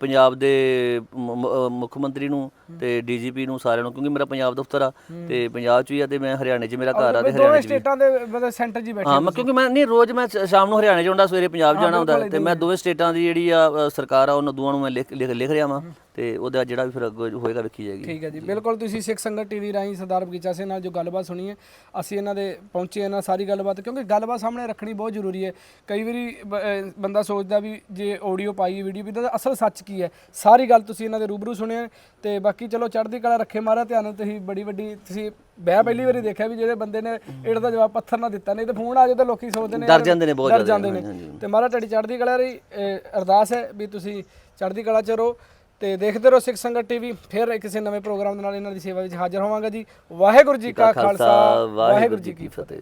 Speaker 1: ਪੰਜਾਬ ਦੇ ਮੁੱਖ ਮੰਤਰੀ ਨੂੰ ਤੇ ਡੀਜੀਪੀ ਨੂੰ ਸਾਰਿਆਂ ਨੂੰ ਕਿਉਂਕਿ ਮੇਰਾ ਪੰਜਾਬ ਦਫ਼ਤਰ ਆ ਤੇ ਪੰਜਾਬ 'ਚ ਹੀ ਆ ਤੇ ਮੈਂ ਹਰਿਆਣੇ 'ਚ ਮੇਰਾ ਘਰ ਆ ਤੇ ਹਰਿਆਣੇ 'ਚ ਵੀ।
Speaker 2: ਸਟੇਟਾਂ ਦੇ ਮਤਲਬ ਸੈਂਟਰ 'ਚ ਬੈਠੇ
Speaker 1: ਹਾਂ ਮੈਂ ਕਿਉਂਕਿ ਮੈਂ ਨਹੀਂ ਰੋਜ਼ ਮੈਂ ਸ਼ਾਮ ਨੂੰ ਹਰਿਆਣੇ ਜਾਉਂਦਾ ਸਵੇਰੇ ਪੰਜਾਬ ਜਾਣਾ ਹੁੰਦਾ ਤੇ ਮੈਂ ਦੋਵੇਂ ਸਟੇਟਾਂ ਦੀ ਜਿਹੜੀ ਆ ਸਰਕਾਰ ਆ ਉਹਨਾਂ ਦੋਵਾਂ ਨੂੰ ਮੈਂ ਲਿਖ ਲਿਖ ਰਿਹਾ ਵਾਂ ਤੇ ਉਹਦਾ ਜਿਹੜਾ ਵੀ ਫਿਰ ਅੱਗੇ ਹੋਏਗਾ ਵੇਖੀ ਜਾਏਗੀ।
Speaker 2: ਠੀਕ ਹੈ ਜੀ ਬਿਲਕੁਲ ਤੁਸੀਂ ਸਿੱਖ ਸੰਗਤ ਟੀਵੀ ਰਾਹੀਂ ਸਰਦਾਰ ਬਗੀਚਾ ਸਿੰਘ ਨਾਲ ਜੋ ਗੱਲਬਾਤ ਸੁਣੀ ਹੈ ਅਸੀਂ ਇਹਨਾਂ ਦੇ ਪਹੁੰਚੇ ਇਹਨਾਂ ਸਾਰੀ ਗੱਲਬਾਤ ਕਿਉਂਕਿ ਗੱਲਬਾਤ ਸਾਹਮਣੇ ਰੱਖਣੀ ਬਹੁਤ ਜ਼ਰੂਰੀ ਹੈ। ਕਈ ਵਾਰੀ ਬੰਦਾ ਸੋਚਦਾ ਵੀ ਜੇ ਆਡੀਓ ਪਾਈ ਵੀਡੀਓ ਵੀ ਤਾਂ ਅਸਲ ਸੱਚ ਕੀ ਹੈ? ਸਾਰੀ ਗੱਲ ਤੁਸੀਂ ਇਹਨਾਂ ਦੇ ਰੂਬਰੂ ਸੁਣਿਆ ਤੇ ਬਾਕੀ ਚਲੋ ਚੜ੍ਹਦੀ ਕਲਾ ਰੱਖੇ ਮਾਰਾ ਧਿਆਨ ਤੁਸੀਂ ਬੜੀ ਵੱਡੀ ਤੁਸੀਂ ਮੈਂ ਪਹਿਲੀ ਵਾਰੀ ਦੇਖਿਆ ਵੀ ਜਿਹੜੇ ਬੰਦੇ ਨੇ ਇਹਦਾ ਦਾ ਜਵਾਬ ਪੱਥਰ ਨਾਲ ਦਿੱਤਾ ਨਹੀਂ ਤੇ ਫੋਨ ਆ ਜਾਏ ਤਾਂ ਲੋਕੀ ਸੋਚਦੇ ਨੇ
Speaker 1: ਡਰ ਜਾਂਦੇ ਨੇ ਬਹੁਤ
Speaker 2: ਡਰ ਜਾਂਦੇ ਨੇ। ਤੇ ਮਹਾਰਾਜ ਤੁਹਾਡੀ ਚੜ੍ਹਦੀ ਕਲਾ ਰਹੀ ਅਰਦਾਸ ਹੈ ਵੀ ਤੁਸੀਂ ਚੜ੍ਹਦੀ ਕਲਾ ਚ ਰਹੋ ਤੇ ਦੇਖਦੇ ਰਹੋ ਸਿੱਖ ਸੰਗਤ ਟੀਵੀ ਫਿਰ ਕਿਸੇ ਨਵੇਂ ਪ੍ਰੋਗਰਾਮ ਦੇ ਨਾਲ ਇਹਨਾਂ ਦੀ ਸੇਵਾ ਵਿੱਚ ਹਾਜ਼ਰ ਹੋਵਾਂਗਾ ਜੀ। ਵਾਹਿਗੁਰੂ ਜੀ ਕਾ ਖਾਲਸਾ ਵਾਹਿਗੁਰੂ ਜੀ ਕੀ ਫਤਿਹ।